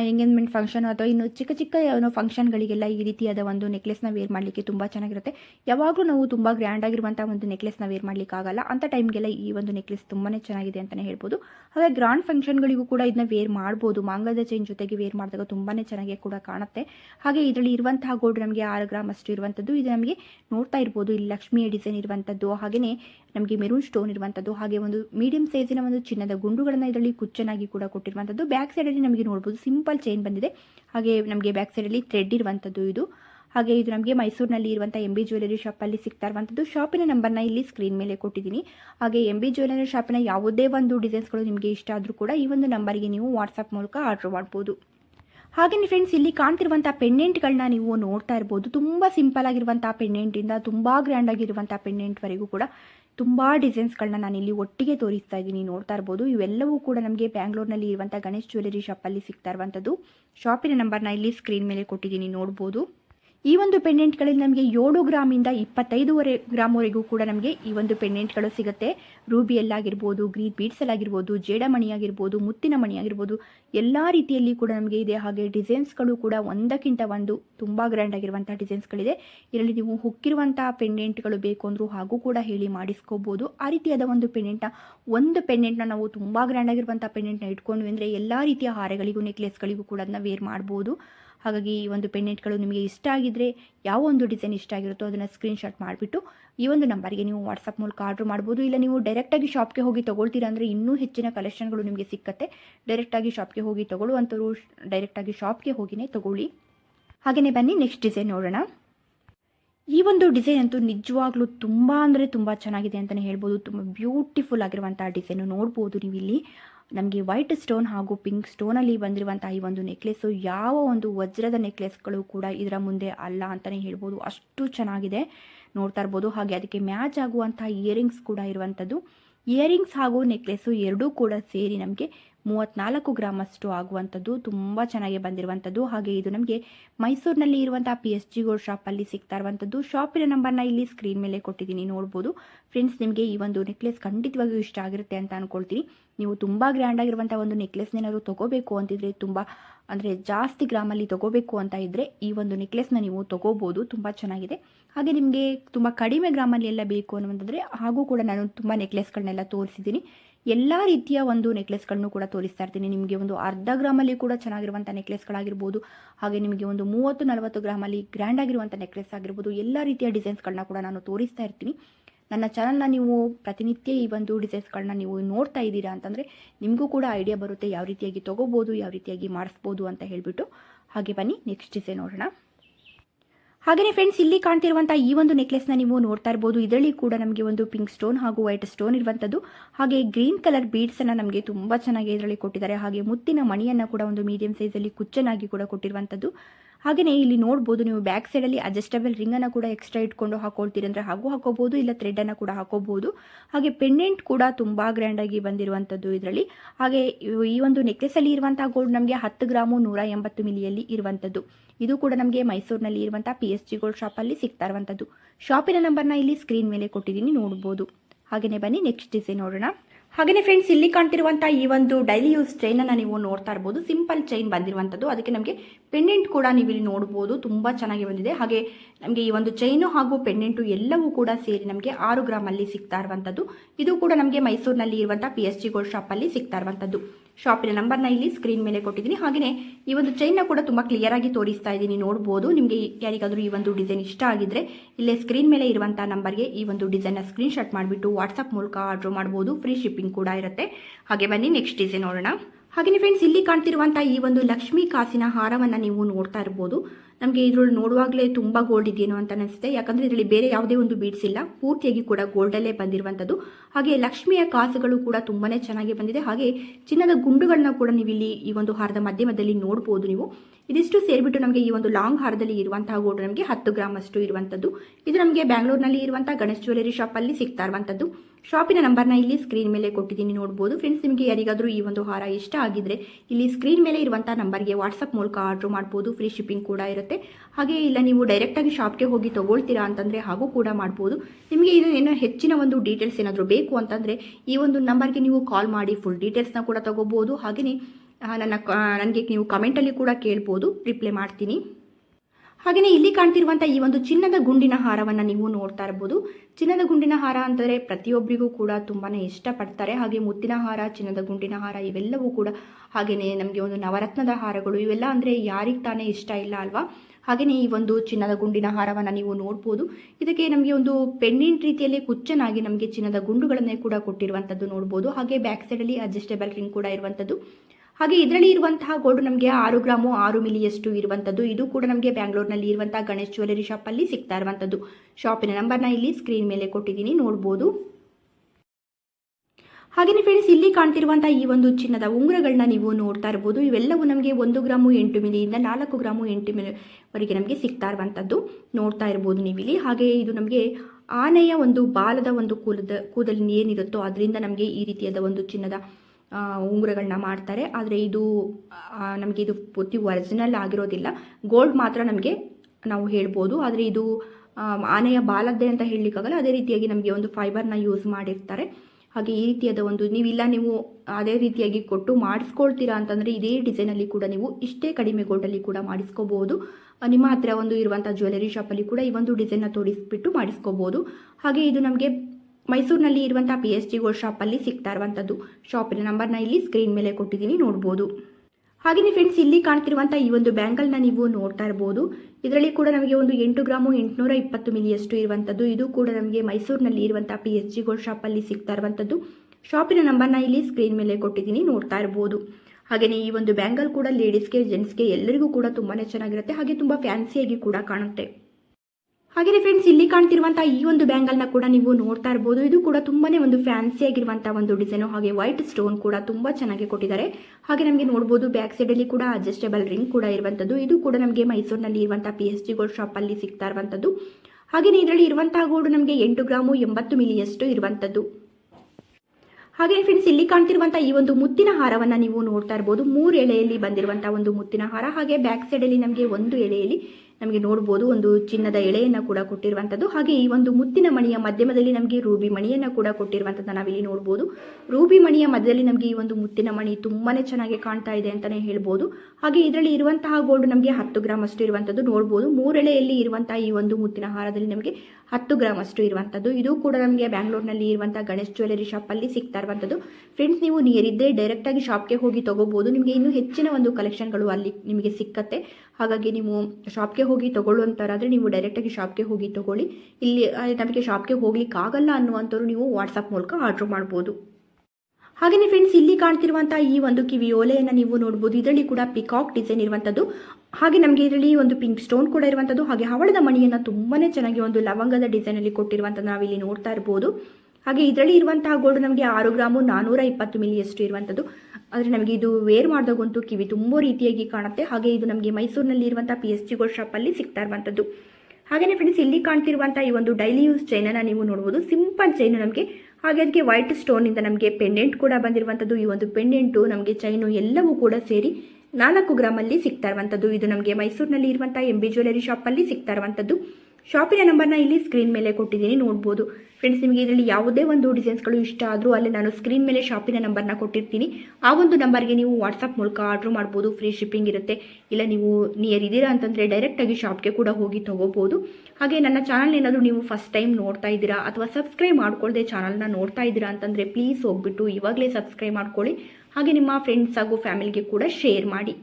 ಎಂಗೇಜ್ಮೆಂಟ್ ಫಂಕ್ಷನ್ ಅಥವಾ ಇನ್ನು ಚಿಕ್ಕ ಚಿಕ್ಕ ಏನೋ ಫಂಕ್ಷನ್ಗಳಿಗೆಲ್ಲ ಈ ರೀತಿಯಾದ ಒಂದು ನೆಕ್ಲೆಸ್ನ ವೇರ್ ಮಾಡಲಿಕ್ಕೆ ತುಂಬ ಚೆನ್ನಾಗಿರುತ್ತೆ. ಯಾವಾಗಲೂ ನಾವು ತುಂಬ ಗ್ರ್ಯಾಂಡ್ ಆಗಿರುವಂಥ ಒಂದು ನೆಕ್ಲೆಸ್ನ ವೇರ್ ಮಾಡಲಿಕ್ಕಾಗಲ್ಲ ಅಂಥ ಟೈಮ್ಗೆಲ್ಲ ಈ ಒಂದು ನೆಕ್ಲೆಸ್ ತುಂಬಾ ಚೆನ್ನಾಗಿದೆ ಅಂತಲೇ ಹೇಳ್ಬೋದು. ಹಾಗೆ ಗ್ರ್ಯಾಂಡ್ ಫಂಕ್ಷನ್ಗಳಿಗೂ ಕೂಡ ಇದನ್ನ ವೇರ್ ಮಾಡ್ಬೋದು. ಮಾಂಗಲ್ಯ ಚೈನ್ ಜೊತೆಗೆ ವೇರ್ ಮಾಡಿದಾಗ ತುಂಬಾ ಚೆನ್ನಾಗಿ ಕೂಡ ಕಾಣುತ್ತೆ. ಹಾಗೆ ಇದರಲ್ಲಿ ಇರುವಂತಹ ಗೋಲ್ಡ್ ನಮಗೆ ಆರು ಗ್ರಾಮ್ ಅಷ್ಟು ಇರುವಂಥದ್ದು ಇದು ನಮಗೆ ನೋಡ್ತಾ ಇರ್ಬೋದು. ಇಲ್ಲಿ ಲಕ್ಷ್ಮಿಯ ಡಿಸೈನ್ ಇರುವಂಥದ್ದು ಹಾಗೆಯೇ ನಮಗೆ ಮೆರೂನ್ ಸ್ಟೋನ್ ಇರುವಂಥದ್ದು ಹಾಗೆ ಒಂದು ಮೀಡಿಯಂ ಸೈಜಿನ ಒಂದು ಚಿನ್ನದ ಗುಂಡುಗಳನ್ನು ಇದರಲ್ಲಿ ಕುಚ್ಚನಾಗಿ ಕೂಡ ಕೊಟ್ಟಿರುವಂಥದ್ದು ಬ್ಯಾಕ್ ಸೈಡಲ್ಲಿ ನಮಗೆ ನೋಡ್ಬೋದು ಸಿಂಪಲ್ ಚೈನ್ ಬಂದಿದೆ. ಹಾಗೆ ನಮಗೆ ಬ್ಯಾಕ್ ಸೈಡಲ್ಲಿ ಥ್ರೆಡ್ ಇರುವಂಥದ್ದು ಇದು. ಹಾಗೆ ಇದು ನಮಗೆ ಮೈಸೂರಿನಲ್ಲಿ ಇರುವಂಥ ಎಂ ಬಿ ಜ್ಯುವೆಲರಿ ಶಾಪಲ್ಲಿ ಸಿಗ್ತಾ ಇರುವಂಥದ್ದು ಶಾಪಿನ ನಂಬರ್ನ ಇಲ್ಲಿ ಸ್ಕ್ರೀನ್ ಮೇಲೆ ಕೊಟ್ಟಿದ್ದೀನಿ. ಹಾಗೆ ಎಂ ಬಿ ಜ್ಯುವೆಲರಿ ಶಾಪಿನ ಯಾವುದೇ ಒಂದು ಡಿಸೈನ್ಸ್ಗಳು ನಿಮಗೆ ಇಷ್ಟ ಆದರೂ ಕೂಡ ಈ ಒಂದು ನಂಬರಿಗೆ ನೀವು ವಾಟ್ಸಪ್ ಮೂಲಕ ಆರ್ಡರ್ ಮಾಡ್ಬೋದು. ಹಾಗೆಯೇ ಫ್ರೆಂಡ್ಸ್ ಇಲ್ಲಿ ಕಾಣ್ತಿರುವಂಥ ಪೆಂಡೆಂಟ್ಗಳನ್ನ ನೀವು ನೋಡ್ತಾ ಇರ್ಬೋದು. ತುಂಬ ಸಿಂಪಲ್ ಆಗಿರುವಂಥ ಪೆಂಡೆಂಟಿಂದ ತುಂಬ ಗ್ರ್ಯಾಂಡ್ ಆಗಿರುವಂಥ ಪೆಂಡೆಂಟ್ವರೆಗೂ ಕೂಡ ತುಂಬ ಡಿಸೈನ್ಸ್ಗಳನ್ನ ನಾನು ಇಲ್ಲಿ ಒಟ್ಟಿಗೆ ತೋರಿಸ್ತಾ ಇದ್ದೀನಿ, ನೋಡ್ತಾ ಇರ್ಬೋದು. ಇವೆಲ್ಲವೂ ಕೂಡ ನಮಗೆ ಬ್ಯಾಂಗ್ಳೂರ್ನಲ್ಲಿ ಇರುವಂಥ ಗಣೇಶ್ ಜ್ಯುವೆಲರಿ ಶಾಪಲ್ಲಿ ಸಿಗ್ತಾ ಇರುವಂಥದ್ದು ಶಾಪಿನ ನಂಬರ್ನ ಇಲ್ಲಿ ಸ್ಕ್ರೀನ್ ಮೇಲೆ ಕೊಟ್ಟಿದ್ದೀನಿ, ನೋಡ್ಬೋದು. ಈ ಒಂದು ಪೆಂಡೆಂಟ್ಗಳಲ್ಲಿ ನಮಗೆ ಏಳು ಗ್ರಾಮಿಂದ ಇಪ್ಪತ್ತೈದುವರೆ ಗ್ರಾಮ್ವರೆಗೂ ಕೂಡ ನಮಗೆ ಈ ಒಂದು ಪೆಂಡೆಂಟ್ಗಳು ಸಿಗುತ್ತೆ. ರೂಬಿಯಲ್ಲಾಗಿರ್ಬೋದು ಗ್ರೀನ್ ಬೀಡ್ಸಲ್ಲಾಗಿರ್ಬೋದು ಜೇಡಮಣಿ ಆಗಿರ್ಬೋದು ಮುತ್ತಿನ ಮಣಿ ಆಗಿರ್ಬೋದು ಎಲ್ಲ ರೀತಿಯಲ್ಲಿ ಕೂಡ ನಮಗೆ ಇದೆ. ಹಾಗೆ ಡಿಸೈನ್ಸ್ಗಳು ಕೂಡ ಒಂದಕ್ಕಿಂತ ಒಂದು ತುಂಬ ಗ್ರ್ಯಾಂಡ್ ಆಗಿರುವಂಥ ಡಿಸೈನ್ಸ್ಗಳಿದೆ. ಇದರಲ್ಲಿ ನೀವು ಹುಕ್ಕಿರುವಂಥ ಪೆಂಡೆಂಟ್ಗಳು ಬೇಕು ಅಂದರೂ ಹಾಗೂ ಕೂಡ ಹೇಳಿ ಮಾಡಿಸ್ಕೋಬೋದು. ಆ ರೀತಿಯಾದ ಒಂದು ಪೆಂಡೆಂಟ್ನ ಒಂದು ಪೆಂಡೆಂಟ್ನ ನಾವು ತುಂಬ ಗ್ರ್ಯಾಂಡ್ ಆಗಿರುವಂಥ ಪೆಂಡೆಂಟ್ನ ಇಟ್ಕೊಂಡ್ವಿ ಅಂದರೆ ಎಲ್ಲ ರೀತಿಯ ಹಾರಗಳಿಗೂ, ನೆಕ್ಲೆಸ್ಗಳಿಗೂ ಕೂಡ ಅದನ್ನ ವೇರ್ ಮಾಡ್ಬೋದು. ಹಾಗಾಗಿ ಈ ಒಂದು ಪೆಂಡೆಂಟ್ಗಳು ನಿಮಗೆ ಇಷ್ಟ ಆಗಿದ್ದರೆ ಯಾವ ಒಂದು ಡಿಸೈನ್ ಇಷ್ಟ ಆಗಿರುತ್ತೋ ಅದನ್ನು ಸ್ಕ್ರೀನ್ಶಾಟ್ ಮಾಡಿಬಿಟ್ಟು ಈ ಒಂದು ನಂಬರ್ಗೆ ನೀವು ವಾಟ್ಸಪ್ ಮೂಲಕ ಆರ್ಡ್ರ್ ಮಾಡ್ಬೋದು. ಇಲ್ಲ ನೀವು ಡೈರೆಕ್ಟಾಗಿ ಶಾಪ್ಗೆ ಹೋಗಿ ತೊಗೊಳ್ತೀರಾ ಅಂದರೆ ಇನ್ನೂ ಹೆಚ್ಚಿನ ಕಲೆಕ್ಷನ್ಗಳು ನಿಮಗೆ ಸಿಕ್ಕತ್ತೆ. ಡೈರೆಕ್ಟಾಗಿ ಶಾಪ್ಗೆ ಹೋಗಿ ತೊಗೊಳ್ಳುವಂಥವ್ರು ಡೈರೆಕ್ಟಾಗಿ ಶಾಪ್ಗೆ ಹೋಗಿನೇ ತೊಗೊಳ್ಳಿ. ಹಾಗೆಯೇ ಬನ್ನಿ, ನೆಕ್ಸ್ಟ್ ಡಿಸೈನ್ ನೋಡೋಣ. ಈ ಒಂದು ಡಿಸೈನ್ ಅಂತೂ ನಿಜವಾಗ್ಲೂ ತುಂಬ ಅಂದರೆ ತುಂಬ ಚೆನ್ನಾಗಿದೆ ಅಂತಲೇ ಹೇಳ್ಬೋದು. ತುಂಬ ಬ್ಯೂಟಿಫುಲ್ ಆಗಿರುವಂಥ ಡಿಸೈನು ನೋಡ್ಬೋದು ನೀವು ಇಲ್ಲಿ ನಮಗೆ ವೈಟ್ ಸ್ಟೋನ್ ಹಾಗೂ ಪಿಂಕ್ ಸ್ಟೋನಲ್ಲಿ ಬಂದಿರುವಂಥ ಈ ಒಂದು ನೆಕ್ಲೆಸ್ಸು ಯಾವ ಒಂದು ವಜ್ರದ ನೆಕ್ಲೆಸ್ಗಳು ಕೂಡ ಇದರ ಮುಂದೆ ಅಲ್ಲ ಅಂತಲೇ ಹೇಳ್ಬೋದು. ಅಷ್ಟು ಚೆನ್ನಾಗಿದೆ. ನೋಡ್ತಾ ಇರ್ಬೋದು. ಹಾಗೆ ಅದಕ್ಕೆ ಮ್ಯಾಚ್ ಆಗುವಂಥ ಇಯರಿಂಗ್ಸ್ ಕೂಡ ಇರುವಂಥದ್ದು. ಇಯರಿಂಗ್ಸ್ ಹಾಗೂ ನೆಕ್ಲೆಸ್ಸು ಎರಡೂ ಕೂಡ ಸೇರಿ ನಮಗೆ ಮೂವತ್ತ್ನಾಲ್ಕು ಗ್ರಾಮ್ ಅಷ್ಟು ಆಗುವಂಥದ್ದು ತುಂಬ ಚೆನ್ನಾಗಿ ಬಂದಿರುವಂಥದ್ದು. ಹಾಗೆ ಇದು ನಮಗೆ ಮೈಸೂರಿನಲ್ಲಿ ಇರುವಂಥ ಪಿ ಎಸ್ ಜಿ ಗೋಲ್ಡ್ ಶಾಪಲ್ಲಿ ಸಿಗ್ತಾ ಇರುವಂಥದ್ದು. ಶಾಪಿನ ನಂಬರ್ನ ಇಲ್ಲಿ ಸ್ಕ್ರೀನ್ ಮೇಲೆ ಕೊಟ್ಟಿದ್ದೀನಿ, ನೋಡ್ಬೋದು. ಫ್ರೆಂಡ್ಸ್ ನಿಮಗೆ ಈ ಒಂದು ನೆಕ್ಲೆಸ್ ಖಂಡಿತವಾಗಿಯೂ ಇಷ್ಟ ಆಗಿರುತ್ತೆ ಅಂತ ಅಂದ್ಕೊಳ್ತೀನಿ ನೀವು ತುಂಬ ಗ್ರ್ಯಾಂಡ್ ಆಗಿರುವಂಥ ಒಂದು ನೆಕ್ಲೆಸ್ನೇನಾದ್ರು ತೊಗೋಬೇಕು ಅಂತಿದ್ರೆ, ತುಂಬ ಅಂದರೆ ಜಾಸ್ತಿ ಗ್ರಾಮಲ್ಲಿ ತೊಗೋಬೇಕು ಅಂತ ಇದ್ದರೆ ಈ ಒಂದು ನೆಕ್ಲೆಸ್ನ ನೀವು ತೊಗೋಬೋದು. ತುಂಬ ಚೆನ್ನಾಗಿದೆ. ಹಾಗೆ ನಿಮಗೆ ತುಂಬ ಕಡಿಮೆ ಗ್ರಾಮಲ್ಲಿ ಎಲ್ಲ ಬೇಕು ಅನ್ನೋದಾದರೆ ಹಾಗೂ ಕೂಡ ನಾನು ತುಂಬ ನೆಕ್ಲೆಸ್ಗಳನ್ನೆಲ್ಲ ತೋರಿಸಿದ್ದೀನಿ. ಎಲ್ಲ ರೀತಿಯ ಒಂದು ನೆಕ್ಲೆಸ್ಗಳನ್ನು ಕೂಡ ತೋರಿಸ್ತಾ ಇರ್ತೀನಿ. ನಿಮಗೆ ಒಂದು ಅರ್ಧ ಗ್ರಾಮಲ್ಲಿ ಕೂಡ ಚೆನ್ನಾಗಿರುವಂಥ ನೆಕ್ಲೆಸ್ಗಳಾಗಿರ್ಬೋದು ಹಾಗೆ ನಿಮಗೆ ಒಂದು ಮೂವತ್ತು, ನಲವತ್ತು ಗ್ರಾಮಲ್ಲಿ ಗ್ರ್ಯಾಂಡ್ ಆಗಿರುವಂಥ ನೆಕ್ಲೆಸ್ ಆಗಿರ್ಬೋದು, ಎಲ್ಲ ರೀತಿಯ ಡಿಸೈನ್ಸ್ಗಳನ್ನ ಕೂಡ ನಾನು ತೋರಿಸ್ತಾ ಇರ್ತೀನಿ. ನನ್ನ ಚಾನಲ್ನ ನೀವು ಪ್ರತಿನಿತ್ಯ ಈ ಒಂದು ಡಿಸೈನ್ಸ್ಗಳನ್ನ ನೀವು ನೋಡ್ತಾ ಇದ್ದೀರಾ ಅಂತಂದರೆ ನಿಮಗೂ ಕೂಡ ಐಡಿಯಾ ಬರುತ್ತೆ, ಯಾವ ರೀತಿಯಾಗಿ ತೊಗೋಬೋದು, ಯಾವ ರೀತಿಯಾಗಿ ಮಾಡಿಸ್ಬೋದು ಅಂತ ಹೇಳಿಬಿಟ್ಟು. ಹಾಗೆ ಬನ್ನಿ ನೆಕ್ಸ್ಟ್ ಡಿಸೈನ್ ನೋಡೋಣ. ಹಾಗೆಯೇ ಫ್ರೆಂಡ್ಸ್ ಇಲ್ಲಿ ಕಾಣ್ತಿರುವಂತಹ ಈ ಒಂದು ನೆಕ್ಲೆಸ್ನ ನೀವು ನೋಡ್ತಾ ಇರಬಹುದು ಇದರಲ್ಲಿ ಕೂಡ ನಮಗೆ ಒಂದು ಪಿಂಕ್ ಸ್ಟೋನ್ ಹಾಗೂ ವೈಟ್ ಸ್ಟೋನ್ ಇರುವಂಥದ್ದು ಹಾಗೆ ಗ್ರೀನ್ ಕಲರ್ ಬೀಡ್ಸನ್ನು ನಮಗೆ ತುಂಬಾ ಚೆನ್ನಾಗಿ ಇದರಲ್ಲಿ ಕೊಟ್ಟಿದ್ದಾರೆ. ಹಾಗೆ ಮುತ್ತಿನ ಮಣಿಯನ್ನ ಕೂಡ ಒಂದು ಮೀಡಿಯಂ ಸೈಜ್ ಅಲ್ಲಿ ಕುಚ್ಚನಾಗಿ ಕೂಡ ಕೊಟ್ಟಿರುವಂಥದ್ದು ಹಾಗೆಯೇ ಇಲ್ಲಿ ನೋಡ್ಬೋದು ನೀವು ಬ್ಯಾಕ್ ಸೈಡಲ್ಲಿ ಅಡ್ಜಸ್ಟಬಲ್ ರಿಂಗನ್ನು ಕೂಡ ಎಕ್ಸ್ಟ್ರಾ ಇಟ್ಕೊಂಡು ಹಾಕೊಳ್ತೀರಿ ಅಂದರೆ ಹಾಗೂ ಹಾಕೋಬೋದು, ಇಲ್ಲ ಥ್ರೆಡನ್ನು ಕೂಡ ಹಾಕೋಬೋದು. ಹಾಗೆ ಪೆಂಡೆಂಟ್ ಕೂಡ ತುಂಬ ಗ್ರ್ಯಾಂಡಾಗಿ ಬಂದಿರುವಂಥದ್ದು ಇದರಲ್ಲಿ. ಹಾಗೆ ಈ ಒಂದು ನೆಕ್ಲೆಸಲ್ಲಿ ಇರುವಂಥ ಗೋಲ್ಡ್ ನಮಗೆ ಹತ್ತು ಗ್ರಾಮು ನೂರ ಎಂಬತ್ತು ಮಿಲಿಯಲ್ಲಿ ಇರುವಂಥದ್ದು ಇದು ಕೂಡ ನಮಗೆ ಮೈಸೂರಿನಲ್ಲಿ ಇರುವಂಥ ಪಿ ಎಸ್ ಜಿ ಗೋಲ್ಡ್ ಶಾಪಲ್ಲಿ ಸಿಗ್ತಾ ಇರುವಂಥದ್ದು ಶಾಪಿನ ನಂಬರ್ನ ಇಲ್ಲಿ ಸ್ಕ್ರೀನ್ ಮೇಲೆ ಕೊಟ್ಟಿದ್ದೀನಿ, ನೋಡ್ಬೋದು. ಹಾಗೆಯೇ ಬನ್ನಿ ನೆಕ್ಸ್ಟ್ ಡಿಸೈನ್ ನೋಡೋಣ. ಹಾಗೆಯೇ ಫ್ರೆಂಡ್ಸ್ ಇಲ್ಲಿ ಕಾಣ್ತಿರುವಂಥ ಈ ಒಂದು ಡೈಲಿ ಯೂಸ್ ಚೈನನ್ನು ನೀವು ನೋಡ್ತಾ ಇರ್ಬೋದು. ಸಿಂಪಲ್ ಚೈನ್ ಬಂದಿರುವಂಥದ್ದು. ಅದಕ್ಕೆ ನಮಗೆ ಪೆಂಡೆಂಟ್ ಕೂಡ ನೀವು ಇಲ್ಲಿ ನೋಡ್ಬೋದು. ತುಂಬ ಚೆನ್ನಾಗಿ ಬಂದಿದೆ. ಹಾಗೆ ನಮಗೆ ಈ ಒಂದು ಚೈನು ಹಾಗೂ ಪೆಂಡೆಂಟು ಎಲ್ಲವೂ ಕೂಡ ಸೇರಿ ನಮಗೆ ಆರು ಗ್ರಾಮಲ್ಲಿ ಸಿಗ್ತಾ ಇರುವಂಥದ್ದು. ಇದು ಕೂಡ ನಮಗೆ ಮೈಸೂರಿನಲ್ಲಿ ಇರುವಂಥ ಪಿ ಎಸ್ ಜಿ ಗೋಲ್ಡ್ ಶಾಪಲ್ಲಿ ಸಿಗ್ತಾ ಇರುವಂಥದ್ದು. ಶಾಪಿನ ನಂಬರ್ನ ಇಲ್ಲಿ ಸ್ಕ್ರೀನ್ ಮೇಲೆ ಕೊಟ್ಟಿದ್ದೀನಿ. ಹಾಗೆಯೇ ಈ ಒಂದು ಚೈನ್ನ ಕೂಡ ತುಂಬ ಕ್ಲಿಯರ್ ಆಗಿ ತೋರಿಸ್ತಾ ಇದ್ದೀನಿ. ನೋಡ್ಬೋದು. ನಿಮಗೆ ಯಾರಿಗಾದರೂ ಈ ಒಂದು ಡಿಸೈನ್ ಇಷ್ಟ ಆಗಿದ್ರೆ ಇಲ್ಲೇ ಸ್ಕ್ರೀನ್ ಮೇಲೆ ಇರುವಂಥ ನಂಬರ್ಗೆ ಈ ಒಂದು ಡಿಸೈನ್ನ ಸ್ಕ್ರೀನ್ಶಾಟ್ ಮಾಡಿಬಿಟ್ಟು ವಾಟ್ಸಪ್ ಮೂಲಕ ಆರ್ಡ್ರ್ ಮಾಡ್ಬೋದು. ಫ್ರೀ ಶಿಪ್ಪಿಂಗ್ ಕೂಡ ಇರುತ್ತೆ. ಹಾಗೆ ಬನ್ನಿ ನೆಕ್ಸ್ಟ್ ಡಿಸೈನ್ ನೋಡೋಣ. ಹಾಗೆಯೇ ಫ್ರೆಂಡ್ಸ್ ಇಲ್ಲಿ ಕಾಣ್ತಿರುವಂತಹ ಈ ಒಂದು ಲಕ್ಷ್ಮಿ ಕಾಸಿನ ಹಾರವನ್ನು ನೀವು ನೋಡ್ತಾ ಇರಬಹುದು ನಮಗೆ ಇದ್ರಲ್ಲಿ ನೋಡುವಾಗಲೇ ತುಂಬಾ ಗೋಲ್ಡ್ ಇದೆಯೇನೋ ಅಂತ ಅನಿಸುತ್ತೆ. ಯಾಕಂದ್ರೆ ಇದರಲ್ಲಿ ಬೇರೆ ಯಾವುದೇ ಒಂದು ಬೀಡ್ಸ್ ಇಲ್ಲ. ಪೂರ್ತಿಯಾಗಿ ಕೂಡ ಗೋಲ್ಡಲ್ಲೇ ಬಂದಿರುವಂತದ್ದು. ಹಾಗೆ ಲಕ್ಷ್ಮಿಯ ಕಾಸುಗಳು ಕೂಡ ತುಂಬಾನೇ ಚೆನ್ನಾಗಿ ಬಂದಿದೆ. ಹಾಗೆ ಚಿನ್ನದ ಗುಂಡುಗಳನ್ನ ಕೂಡ ನೀವು ಇಲ್ಲಿ ಈ ಒಂದು ಹಾರದ ಮಧ್ಯಮದಲ್ಲಿ ನೋಡಬಹುದು ನೀವು. ಇದಿಷ್ಟು ಸೇರಿಬಿಟ್ಟು ನಮಗೆ ಈ ಒಂದು ಲಾಂಗ್ ಹಾರದಲ್ಲಿ ಇರುವಂತಹ ಗೋಲ್ಡ್ ನಮಗೆ ಹತ್ತು ಗ್ರಾಮ್ ಅಷ್ಟು ಇರುವಂಥದ್ದು ಇದು ನಮಗೆ ಬ್ಯಾಂಗ್ಳೂರಿನಲ್ಲಿ ಇರುವಂಥ ಗಣೇಶ್ ಜ್ಯುವೆಲರಿ ಅಲ್ಲಿ ಸಿಗ್ತಾ ಇರುವಂಥದ್ದು ಶಾಪಿನ ನಂಬರ್ನ ಇಲ್ಲಿ ಸ್ಕ್ರೀನ್ ಮೇಲೆ ಕೊಟ್ಟಿದ್ದೀನಿ, ನೋಡ್ಬೋದು. ಫ್ರೆಂಡ್ಸ್ ನಿಮಗೆ ಯಾರಿಗಾದರೂ ಈ ಒಂದು ಹಾರ ಇಷ್ಟ ಆಗಿದ್ರೆ ಇಲ್ಲಿ ಸ್ಕ್ರೀನ್ ಮೇಲೆ ಇರುವಂಥ ನಂಬರ್ಗೆ ವಾಟ್ಸಪ್ ಮೂಲಕ ಆರ್ಡ್ರ್ ಮಾಡ್ಬೋದು. ಫ್ರೀ ಶಿಪ್ಪಿಂಗ್ ಕೂಡ ಇರುತ್ತೆ. ಹಾಗೆ ಇಲ್ಲ, ನೀವು ಡೈರೆಕ್ಟಾಗಿ ಶಾಪ್ಗೆ ಹೋಗಿ ತೊಗೊಳ್ತೀರಾ ಅಂತಂದರೆ ಹಾಗೂ ಕೂಡ ಮಾಡ್ಬೋದು. ನಿಮಗೆ ಇದು ಏನೋ ಹೆಚ್ಚಿನ ಒಂದು ಡೀಟೇಲ್ಸ್ ಏನಾದರೂ ಬೇಕು ಅಂತಂದರೆ ಈ ಒಂದು ನಂಬರ್ಗೆ ನೀವು ಕಾಲ್ ಮಾಡಿ ಫುಲ್ ಡೀಟೇಲ್ಸ್ನ ಕೂಡ ತೊಗೋಬೋದು. ಹಾಗೆಯೇ ನನ್ನ ನನಗೆ ನೀವು ಕಮೆಂಟಲ್ಲಿ ಕೂಡ ಕೇಳ್ಬೋದು. ರಿಪ್ಲೈ ಮಾಡ್ತೀನಿ. ಹಾಗೆಯೇ ಇಲ್ಲಿ ಕಾಣ್ತಿರುವಂಥ ಈ ಒಂದು ಚಿನ್ನದ ಗುಂಡಿನ ಹಾರವನ್ನು ನೀವು ನೋಡ್ತಾ ಇರ್ಬೋದು. ಚಿನ್ನದ ಗುಂಡಿನ ಹಾರ ಅಂದರೆ ಪ್ರತಿಯೊಬ್ಬರಿಗೂ ಕೂಡ ತುಂಬಾ ಇಷ್ಟಪಡ್ತಾರೆ. ಹಾಗೆ ಮುತ್ತಿನ ಹಾರ, ಚಿನ್ನದ ಗುಂಡಿನ ಹಾರ ಇವೆಲ್ಲವೂ ಕೂಡ ಹಾಗೆಯೇ ನಮಗೆ ಒಂದು ನವರತ್ನದ ಹಾರಗಳು ಇವೆಲ್ಲ ಅಂದರೆ ಯಾರಿಗೆ ತಾನೇ ಇಷ್ಟ ಇಲ್ಲ ಅಲ್ವಾ? ಹಾಗೆಯೇ ಈ ಒಂದು ಚಿನ್ನದ ಗುಂಡಿನ ಹಾರವನ್ನು ನೀವು ನೋಡ್ಬೋದು. ಇದಕ್ಕೆ ನಮಗೆ ಒಂದು ಪೆಂಡೆಂಟ್ ರೀತಿಯಲ್ಲಿ ಕುಚ್ಚನಾಗಿ ನಮಗೆ ಚಿನ್ನದ ಗುಂಡುಗಳನ್ನೇ ಕೂಡ ಕೊಟ್ಟಿರುವಂಥದ್ದು ನೋಡ್ಬೋದು. ಹಾಗೆ ಬ್ಯಾಕ್ ಸೈಡಲ್ಲಿ ಅಡ್ಜಸ್ಟೇಬಲ್ ರಿಂಗ್ ಕೂಡ ಇರುವಂಥದ್ದು ಹಾಗೆ ಇದರಲ್ಲಿ ಇರುವಂತಹ ಗೋಲ್ಡ್ ನಮಗೆ ಆರು ಗ್ರಾಮು ಆರು ಮಿಲಿಯಷ್ಟು ಇರುವಂಥದ್ದು ಇದು ಕೂಡ ನಮಗೆ ಬ್ಯಾಂಗ್ಳೂರ್ನಲ್ಲಿ ಇರುವಂಥ ಗಣೇಶ್ ಜ್ಯುವೆಲರಿ ಶಾಪಲ್ಲಿ ಸಿಗ್ತಾ ಇರುವಂಥದ್ದು ಶಾಪಿನ ನಂಬರ್ನ ಇಲ್ಲಿ ಸ್ಕ್ರೀನ್ ಮೇಲೆ ಕೊಟ್ಟಿದ್ದೀನಿ, ನೋಡ್ಬೋದು. ಹಾಗೆಯೇ ಫ್ರೆಂಡ್ಸ್ ಇಲ್ಲಿ ಕಾಣ್ತಿರುವಂಥ ಈ ಒಂದು ಚಿನ್ನದ ಉಂಗುರಗಳನ್ನ ನೀವು ನೋಡ್ತಾ ಇರ್ಬೋದು. ಇವೆಲ್ಲವೂ ನಮಗೆ ಒಂದು ಗ್ರಾಮು ಎಂಟು ಮಿಲಿಯಿಂದ ನಾಲ್ಕು ಗ್ರಾಮು ಎಂಟು ಮಿಲಿವರೆಗೆ ನಮಗೆ ಸಿಗ್ತಾ ಇರುವಂಥದ್ದು ನೋಡ್ತಾ ಇರ್ಬೋದು ನೀವಿಲ್ಲಿ. ಹಾಗೆ ಇದು ನಮಗೆ ಆನೆಯ ಒಂದು ಬಾಲದ ಒಂದು ಕೂಲದ ಕೂದಲಿನ ಏನಿರುತ್ತೋ ಅದರಿಂದ ನಮಗೆ ಈ ರೀತಿಯಾದ ಒಂದು ಚಿನ್ನದ ಉಂಗುರಗಳನ್ನ ಮಾಡ್ತಾರೆ. ಆದರೆ ಇದು ನಮಗೆ ಇದು ಪೂರ್ತಿ ಒರಿಜಿನಲ್ ಆಗಿರೋದಿಲ್ಲ. ಗೋಲ್ಡ್ ಮಾತ್ರ ನಮಗೆ ನಾವು ಹೇಳ್ಬೋದು. ಆದರೆ ಇದು ಆನೆಯ ಬಾಲದ್ದೆ ಅಂತ ಹೇಳಲಿಕ್ಕಾಗಲ್ಲ. ಅದೇ ರೀತಿಯಾಗಿ ನಮಗೆ ಒಂದು ಫೈಬರ್ನ ಯೂಸ್ ಮಾಡಿರ್ತಾರೆ. ಹಾಗೆ ಈ ರೀತಿಯಾದ ಒಂದು, ನೀವಿಲ್ಲ, ನೀವು ಅದೇ ರೀತಿಯಾಗಿ ಕೊಟ್ಟು ಮಾಡಿಸ್ಕೊಳ್ತೀರಾ ಅಂತಂದರೆ ಇದೇ ಡಿಸೈನಲ್ಲಿ ಕೂಡ ನೀವು ಇಷ್ಟೇ ಕಡಿಮೆ ಗೋಲ್ಡಲ್ಲಿ ಕೂಡ ಮಾಡಿಸ್ಕೋಬೋದು. ನಿಮ್ಮ ಹತ್ರ ಒಂದು ಇರುವಂಥ ಜ್ಯುವೆಲರಿ ಶಾಪಲ್ಲಿ ಕೂಡ ಈ ಒಂದು ಡಿಸೈನ್ನ ತೋರಿಸ್ಬಿಟ್ಟು ಮಾಡಿಸ್ಕೋಬೋದು. ಹಾಗೆ ಇದು ನಮಗೆ ಮೈಸೂರಿನಲ್ಲಿ ಇರುವಂಥ ಪಿ ಎಸ್ ಜಿ ಗೋಲ್ಡ್ ಶಾಪಲ್ಲಿ ಸಿಗ್ತಾ ಇರುವಂಥದ್ದು ಶಾಪಿನ ನಂಬರ್ನ ಇಲ್ಲಿ ಸ್ಕ್ರೀನ್ ಮೇಲೆ ಕೊಟ್ಟಿದ್ದೀನಿ, ನೋಡ್ಬೋದು. ಹಾಗೆಯೇ ಫ್ರೆಂಡ್ಸ್ ಇಲ್ಲಿ ಕಾಣ್ತಿರುವಂಥ ಈ ಒಂದು ಬ್ಯಾಂಗಲ್ನ ನೀವು ನೋಡ್ತಾ ಇರ್ಬೋದು. ಇದರಲ್ಲಿ ಕೂಡ ನಮಗೆ ಒಂದು ಎಂಟು ಗ್ರಾಮು ಎಂಟುನೂರ ಇಪ್ಪತ್ತು ಮಿಲಿಯಷ್ಟು ಇರುವಂಥದ್ದು ಇದು ಕೂಡ ನಮಗೆ ಮೈಸೂರಿನಲ್ಲಿ ಇರುವಂಥ ಪಿ ಎಸ್ ಜಿ ಗೋಲ್ಡ್ ಶಾಪಲ್ಲಿ ಸಿಗ್ತಾ ಇರುವಂಥದ್ದು ಶಾಪಿನ ನಂಬರ್ನ ಇಲ್ಲಿ ಸ್ಕ್ರೀನ್ ಮೇಲೆ ಕೊಟ್ಟಿದ್ದೀನಿ, ನೋಡ್ತಾ ಇರ್ಬೋದು. ಹಾಗೆಯೇ ಈ ಒಂದು ಬ್ಯಾಂಗಲ್ ಕೂಡ ಲೇಡೀಸ್ಗೆ ಜೆಂಟ್ಸ್ಗೆ ಎಲ್ಲರಿಗೂ ಕೂಡ ತುಂಬಾ ಚೆನ್ನಾಗಿರುತ್ತೆ. ಹಾಗೆ ತುಂಬ ಫ್ಯಾನ್ಸಿಯಾಗಿ ಕೂಡ ಕಾಣುತ್ತೆ. ಹಾಗೆಯೇ ಫ್ರೆಂಡ್ಸ್ ಇಲ್ಲಿ ಕಾಣ್ತಿರುವಂಥ ಈ ಒಂದು ಬ್ಯಾಂಗಲ್ನ ಕೂಡ ನೀವು ನೋಡ್ತಾ ಇರ್ಬೋದು. ಇದು ಕೂಡ ತುಂಬಾನೇ ಒಂದು ಫ್ಯಾನ್ಸಿ ಆಗಿರುವಂಥ ಒಂದು ಡಿಸೈನು ಹಾಗೆ ವೈಟ್ ಸ್ಟೋನ್ ಕೂಡ ತುಂಬ ಚೆನ್ನಾಗಿ ಕೊಟ್ಟಿದ್ದಾರೆ. ಹಾಗೆ ನಮಗೆ ನೋಡ್ಬೋದು ಬ್ಯಾಕ್ ಸೈಡಲ್ಲಿ ಕೂಡ ಅಡ್ಜಸ್ಟೇಬಲ್ ರಿಂಗ್ ಕೂಡ ಇರುವಂಥದ್ದು. ಇದು ಕೂಡ ನಮಗೆ ಮೈಸೂರಿನಲ್ಲಿ ಇರುವಂಥ ಪಿ ಎಸ್ ಜಿ ಗೋಲ್ಡ್ ಶಾಪಲ್ಲಿ ಸಿಗ್ತಾ ಇರುವಂಥದ್ದು. ಹಾಗೆಯೇ ಇದರಲ್ಲಿ ಇರುವಂತಹ ಗೋಲ್ಡ್ ನಮಗೆ ಎಂಟು ಗ್ರಾಮು ಎಂಬತ್ತು ಮಿಲಿಯಷ್ಟು ಇರುವಂಥದ್ದು. ಹಾಗೆ ಫ್ರೆಂಡ್ಸ್ ಇಲ್ಲಿ ಕಾಣ್ತಿರುವಂತಹ ಈ ಒಂದು ಮುತ್ತಿನ ಹಾರವನ್ನು ನೀವು ನೋಡ್ತಾ ಇರ್ಬೋದು. ಮೂರು ಎಳೆಯಲ್ಲಿ ಬಂದಿರುವಂತಹ ಒಂದು ಮುತ್ತಿನ ಹಾರ. ಹಾಗೆ ಬ್ಯಾಕ್ ಸೈಡ್ ಅಲ್ಲಿ ನಮಗೆ ಒಂದು ಎಳೆಯಲ್ಲಿ ನಮಗೆ ನೋಡ್ಬೋದು ಒಂದು ಚಿನ್ನದ ಎಳೆಯನ್ನು ಕೂಡ ಕೊಟ್ಟಿರುವಂಥದ್ದು ಹಾಗೆ ಈ ಒಂದು ಮುತ್ತಿನ ಮಣಿಯ ಮಧ್ಯಮದಲ್ಲಿ ನಮಗೆ ರೂಬಿ ಮಣಿಯನ್ನು ಕೂಡ ಕೊಟ್ಟಿರುವಂಥದ್ದು ನಾವಿಲ್ಲಿ ನೋಡ್ಬೋದು. ರೂಬಿ ಮಣಿಯ ಮಧ್ಯದಲ್ಲಿ ನಮಗೆ ಈ ಒಂದು ಮುತ್ತಿನ ಮಣಿ ತುಂಬಾ ಚೆನ್ನಾಗಿ ಕಾಣ್ತಾ ಇದೆ ಅಂತಲೇ ಹೇಳ್ಬೋದು. ಹಾಗೆ ಇದರಲ್ಲಿ ಇರುವಂತಹ ಗೋಲ್ಡ್ ನಮಗೆ ಹತ್ತು ಗ್ರಾಮ್ ಅಷ್ಟು ಇರುವಂಥದ್ದು ನೋಡ್ಬೋದು. ಮೂರೆಳೆಯಲ್ಲಿ ಇರುವಂತಹ ಈ ಒಂದು ಮುತ್ತಿನ ಹಾರದಲ್ಲಿ ನಮಗೆ ಹತ್ತು ಗ್ರಾಮ್ ಅಷ್ಟು ಇರುವಂಥದ್ದು ಇದು ಕೂಡ ನಮಗೆ ಬ್ಯಾಂಗ್ಳೂರ್ನಲ್ಲಿ ಇರುವಂಥ ಗಣೇಶ್ ಜ್ಯುವೆಲರಿ ಶಾಪಲ್ಲಿ ಸಿಗ್ತಾ ಇರುವಂಥದ್ದು ಫ್ರೆಂಡ್ಸ್ ನೀವು ನಿಯರ್ ಇದ್ದರೆ ಡೈರೆಕ್ಟಾಗಿ ಶಾಪ್ಗೆ ಹೋಗಿ ತೊಗೋಬೋದು. ನಿಮಗೆ ಇನ್ನೂ ಹೆಚ್ಚಿನ ಒಂದು ಕಲೆಕ್ಷನ್ಗಳು ಅಲ್ಲಿ ನಿಮಗೆ ಸಿಕ್ಕತ್ತೆ. ಹಾಗಾಗಿ ನೀವು ಶಾಪ್ಗೆ ಹೋಗಿ ತೊಗೊಳ್ಳುವಂಥವ್ರಾದರೆ ನೀವು ಡೈರೆಕ್ಟಾಗಿ ಶಾಪ್ಗೆ ಹೋಗಿ ತೊಗೊಳ್ಳಿ. ಇಲ್ಲಿ ನಮಗೆ ಶಾಪ್ಗೆ ಹೋಗ್ಲಿಕ್ಕೆ ಆಗಲ್ಲ ಅನ್ನುವಂಥವ್ರು ನೀವು ವಾಟ್ಸಪ್ ಮೂಲಕ ಆರ್ಡ್ರ್ ಮಾಡ್ಬೋದು. ಹಾಗೆಯೇ ಫ್ರೆಂಡ್ಸ್ ಇಲ್ಲಿ ಕಾಣ್ತಿರುವಂಥ ಈ ಒಂದು ಕಿವಿ ಓಲೆಯನ್ನು ನೀವು ನೋಡ್ಬೋದು. ಇದರಲ್ಲಿ ಕೂಡ ಪಿಕಾಕ್ ಡಿಸೈನ್ ಇರುವಂಥದ್ದು ಹಾಗೆ ನಮಗೆ ಇದರಲ್ಲಿ ಒಂದು ಪಿಂಕ್ ಸ್ಟೋನ್ ಕೂಡ ಇರುವಂಥದ್ದು ಹಾಗೆ ಹವಳದ ಮಣಿಯನ್ನು ತುಂಬಾ ಚೆನ್ನಾಗಿ ಒಂದು ಲವಂಗದ ಡಿಸೈನಲ್ಲಿ ಕೊಟ್ಟಿರುವಂಥದ್ದು ನಾವಿಲ್ಲಿ ನೋಡ್ತಾ ಇರ್ಬೋದು. ಹಾಗೆ ಇದರಲ್ಲಿ ಇರುವಂತಹ ಗೋಲ್ಡ್ ನಮಗೆ ಆರು ಗ್ರಾಮು ನಾನೂರ ಇಪ್ಪತ್ತು ಮಿಲಿಯಷ್ಟು ಇರುವಂಥದ್ದು ಆದರೆ ನಮಗೆ ಇದು ವೇರ್ ಮಾಡಿದಾಗಂತೂ ಕಿವಿ ತುಂಬ ರೀತಿಯಾಗಿ ಕಾಣುತ್ತೆ. ಹಾಗೆ ಇದು ನಮಗೆ ಮೈಸೂರಿನಲ್ಲಿ ಇರುವಂಥ ಪಿ ಎಸ್ ಜಿ ಗೋಲ್ಡ್ ಶಾಪಲ್ಲಿ ಸಿಗ್ತಾ ಇರುವಂಥದ್ದು ಹಾಗೆಯೇ ಫ್ರೆಂಡ್ಸ್ ಇಲ್ಲಿ ಕಾಣ್ತಿರುವಂಥ ಈ ಒಂದು ಡೈಲಿ ಯೂಸ್ ಚೈನನ್ನು ನೀವು ನೋಡ್ಬೋದು. ಸಿಂಪಲ್ ಚೈನು ನಮಗೆ. ಹಾಗೆ ಅದಕ್ಕೆ ವೈಟ್ ಸ್ಟೋನಿಂದ ನಮಗೆ ಪೆಂಡೆಂಟ್ ಕೂಡ ಬಂದಿರುವಂಥದ್ದು ಈ ಒಂದು ಪೆಂಡೆಂಟು ನಮಗೆ ಚೈನು ಎಲ್ಲವೂ ಕೂಡ ಸೇರಿ ನಾಲ್ಕು ಗ್ರಾಮಲ್ಲಿ ಸಿಗ್ತಾ ಇರುವಂಥದ್ದು ಇದು ನಮಗೆ ಮೈಸೂರಿನಲ್ಲಿ ಇರುವಂಥ ಎಂ ಬಿ ಜ್ಯುವೆಲರಿ ಶಾಪಲ್ಲಿ ಸಿಗ್ತಾ ಇರುವಂಥದ್ದು ಶಾಪಿನ ನಂಬರ್ನ ಇಲ್ಲಿ ಸ್ಕ್ರೀನ್ ಮೇಲೆ ಕೊಟ್ಟಿದ್ದೀನಿ, ನೋಡ್ಬೋದು. ಫ್ರೆಂಡ್ಸ್ ನಿಮಗೆ ಇದರಲ್ಲಿ ಯಾವುದೇ ಒಂದು ಡಿಸೈನ್ಸ್ಗಳು ಇಷ್ಟ ಆದರೂ ಅಲ್ಲಿ ನಾನು ಸ್ಕ್ರೀನ್ ಮೇಲೆ ಶಾಪಿನ ನಂಬರ್ನ ಕೊಟ್ಟಿರ್ತೀನಿ. ಆ ಒಂದು ನಂಬರ್ಗೆ ನೀವು ವಾಟ್ಸಪ್ ಮೂಲಕ ಆರ್ಡ್ರ್ ಮಾಡ್ಬೋದು ಫ್ರೀ ಶಿಪ್ಪಿಂಗ್ ಇರುತ್ತೆ. ಇಲ್ಲ ನೀವು ನಿಯರ್ ಇದ್ದೀರಾ ಅಂತಂದರೆ ಡೈರೆಕ್ಟಾಗಿ ಶಾಪ್ಗೆ ಕೂಡ ಹೋಗಿ ತೊಗೋಬೋದು. ಹಾಗೆ ನನ್ನ ಚಾನಲ್ ಏನಾದರೂ ನೀವು ಫಸ್ಟ್ ಟೈಮ್ ನೋಡ್ತಾ ಇದ್ದೀರಾ ಅಥವಾ ಸಬ್ಸ್ಕ್ರೈಬ್ ಮಾಡ್ಕೊಳ್ಳದೆ ಚಾನಲ್ನ ನೋಡ್ತಾ ಇದ್ದೀರಾ ಅಂತಂದರೆ ಪ್ಲೀಸ್ ಹೋಗ್ಬಿಟ್ಟು ಇವಾಗಲೇ ಸಬ್ಸ್ಕ್ರೈಬ್ ಮಾಡ್ಕೊಳ್ಳಿ. ಹಾಗೆ ನಿಮ್ಮ ಫ್ರೆಂಡ್ಸ್ ಹಾಗೂ ಫ್ಯಾಮಿಲಿಗೆ ಕೂಡ ಶೇರ್ ಮಾಡಿ.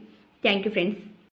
Thank you friends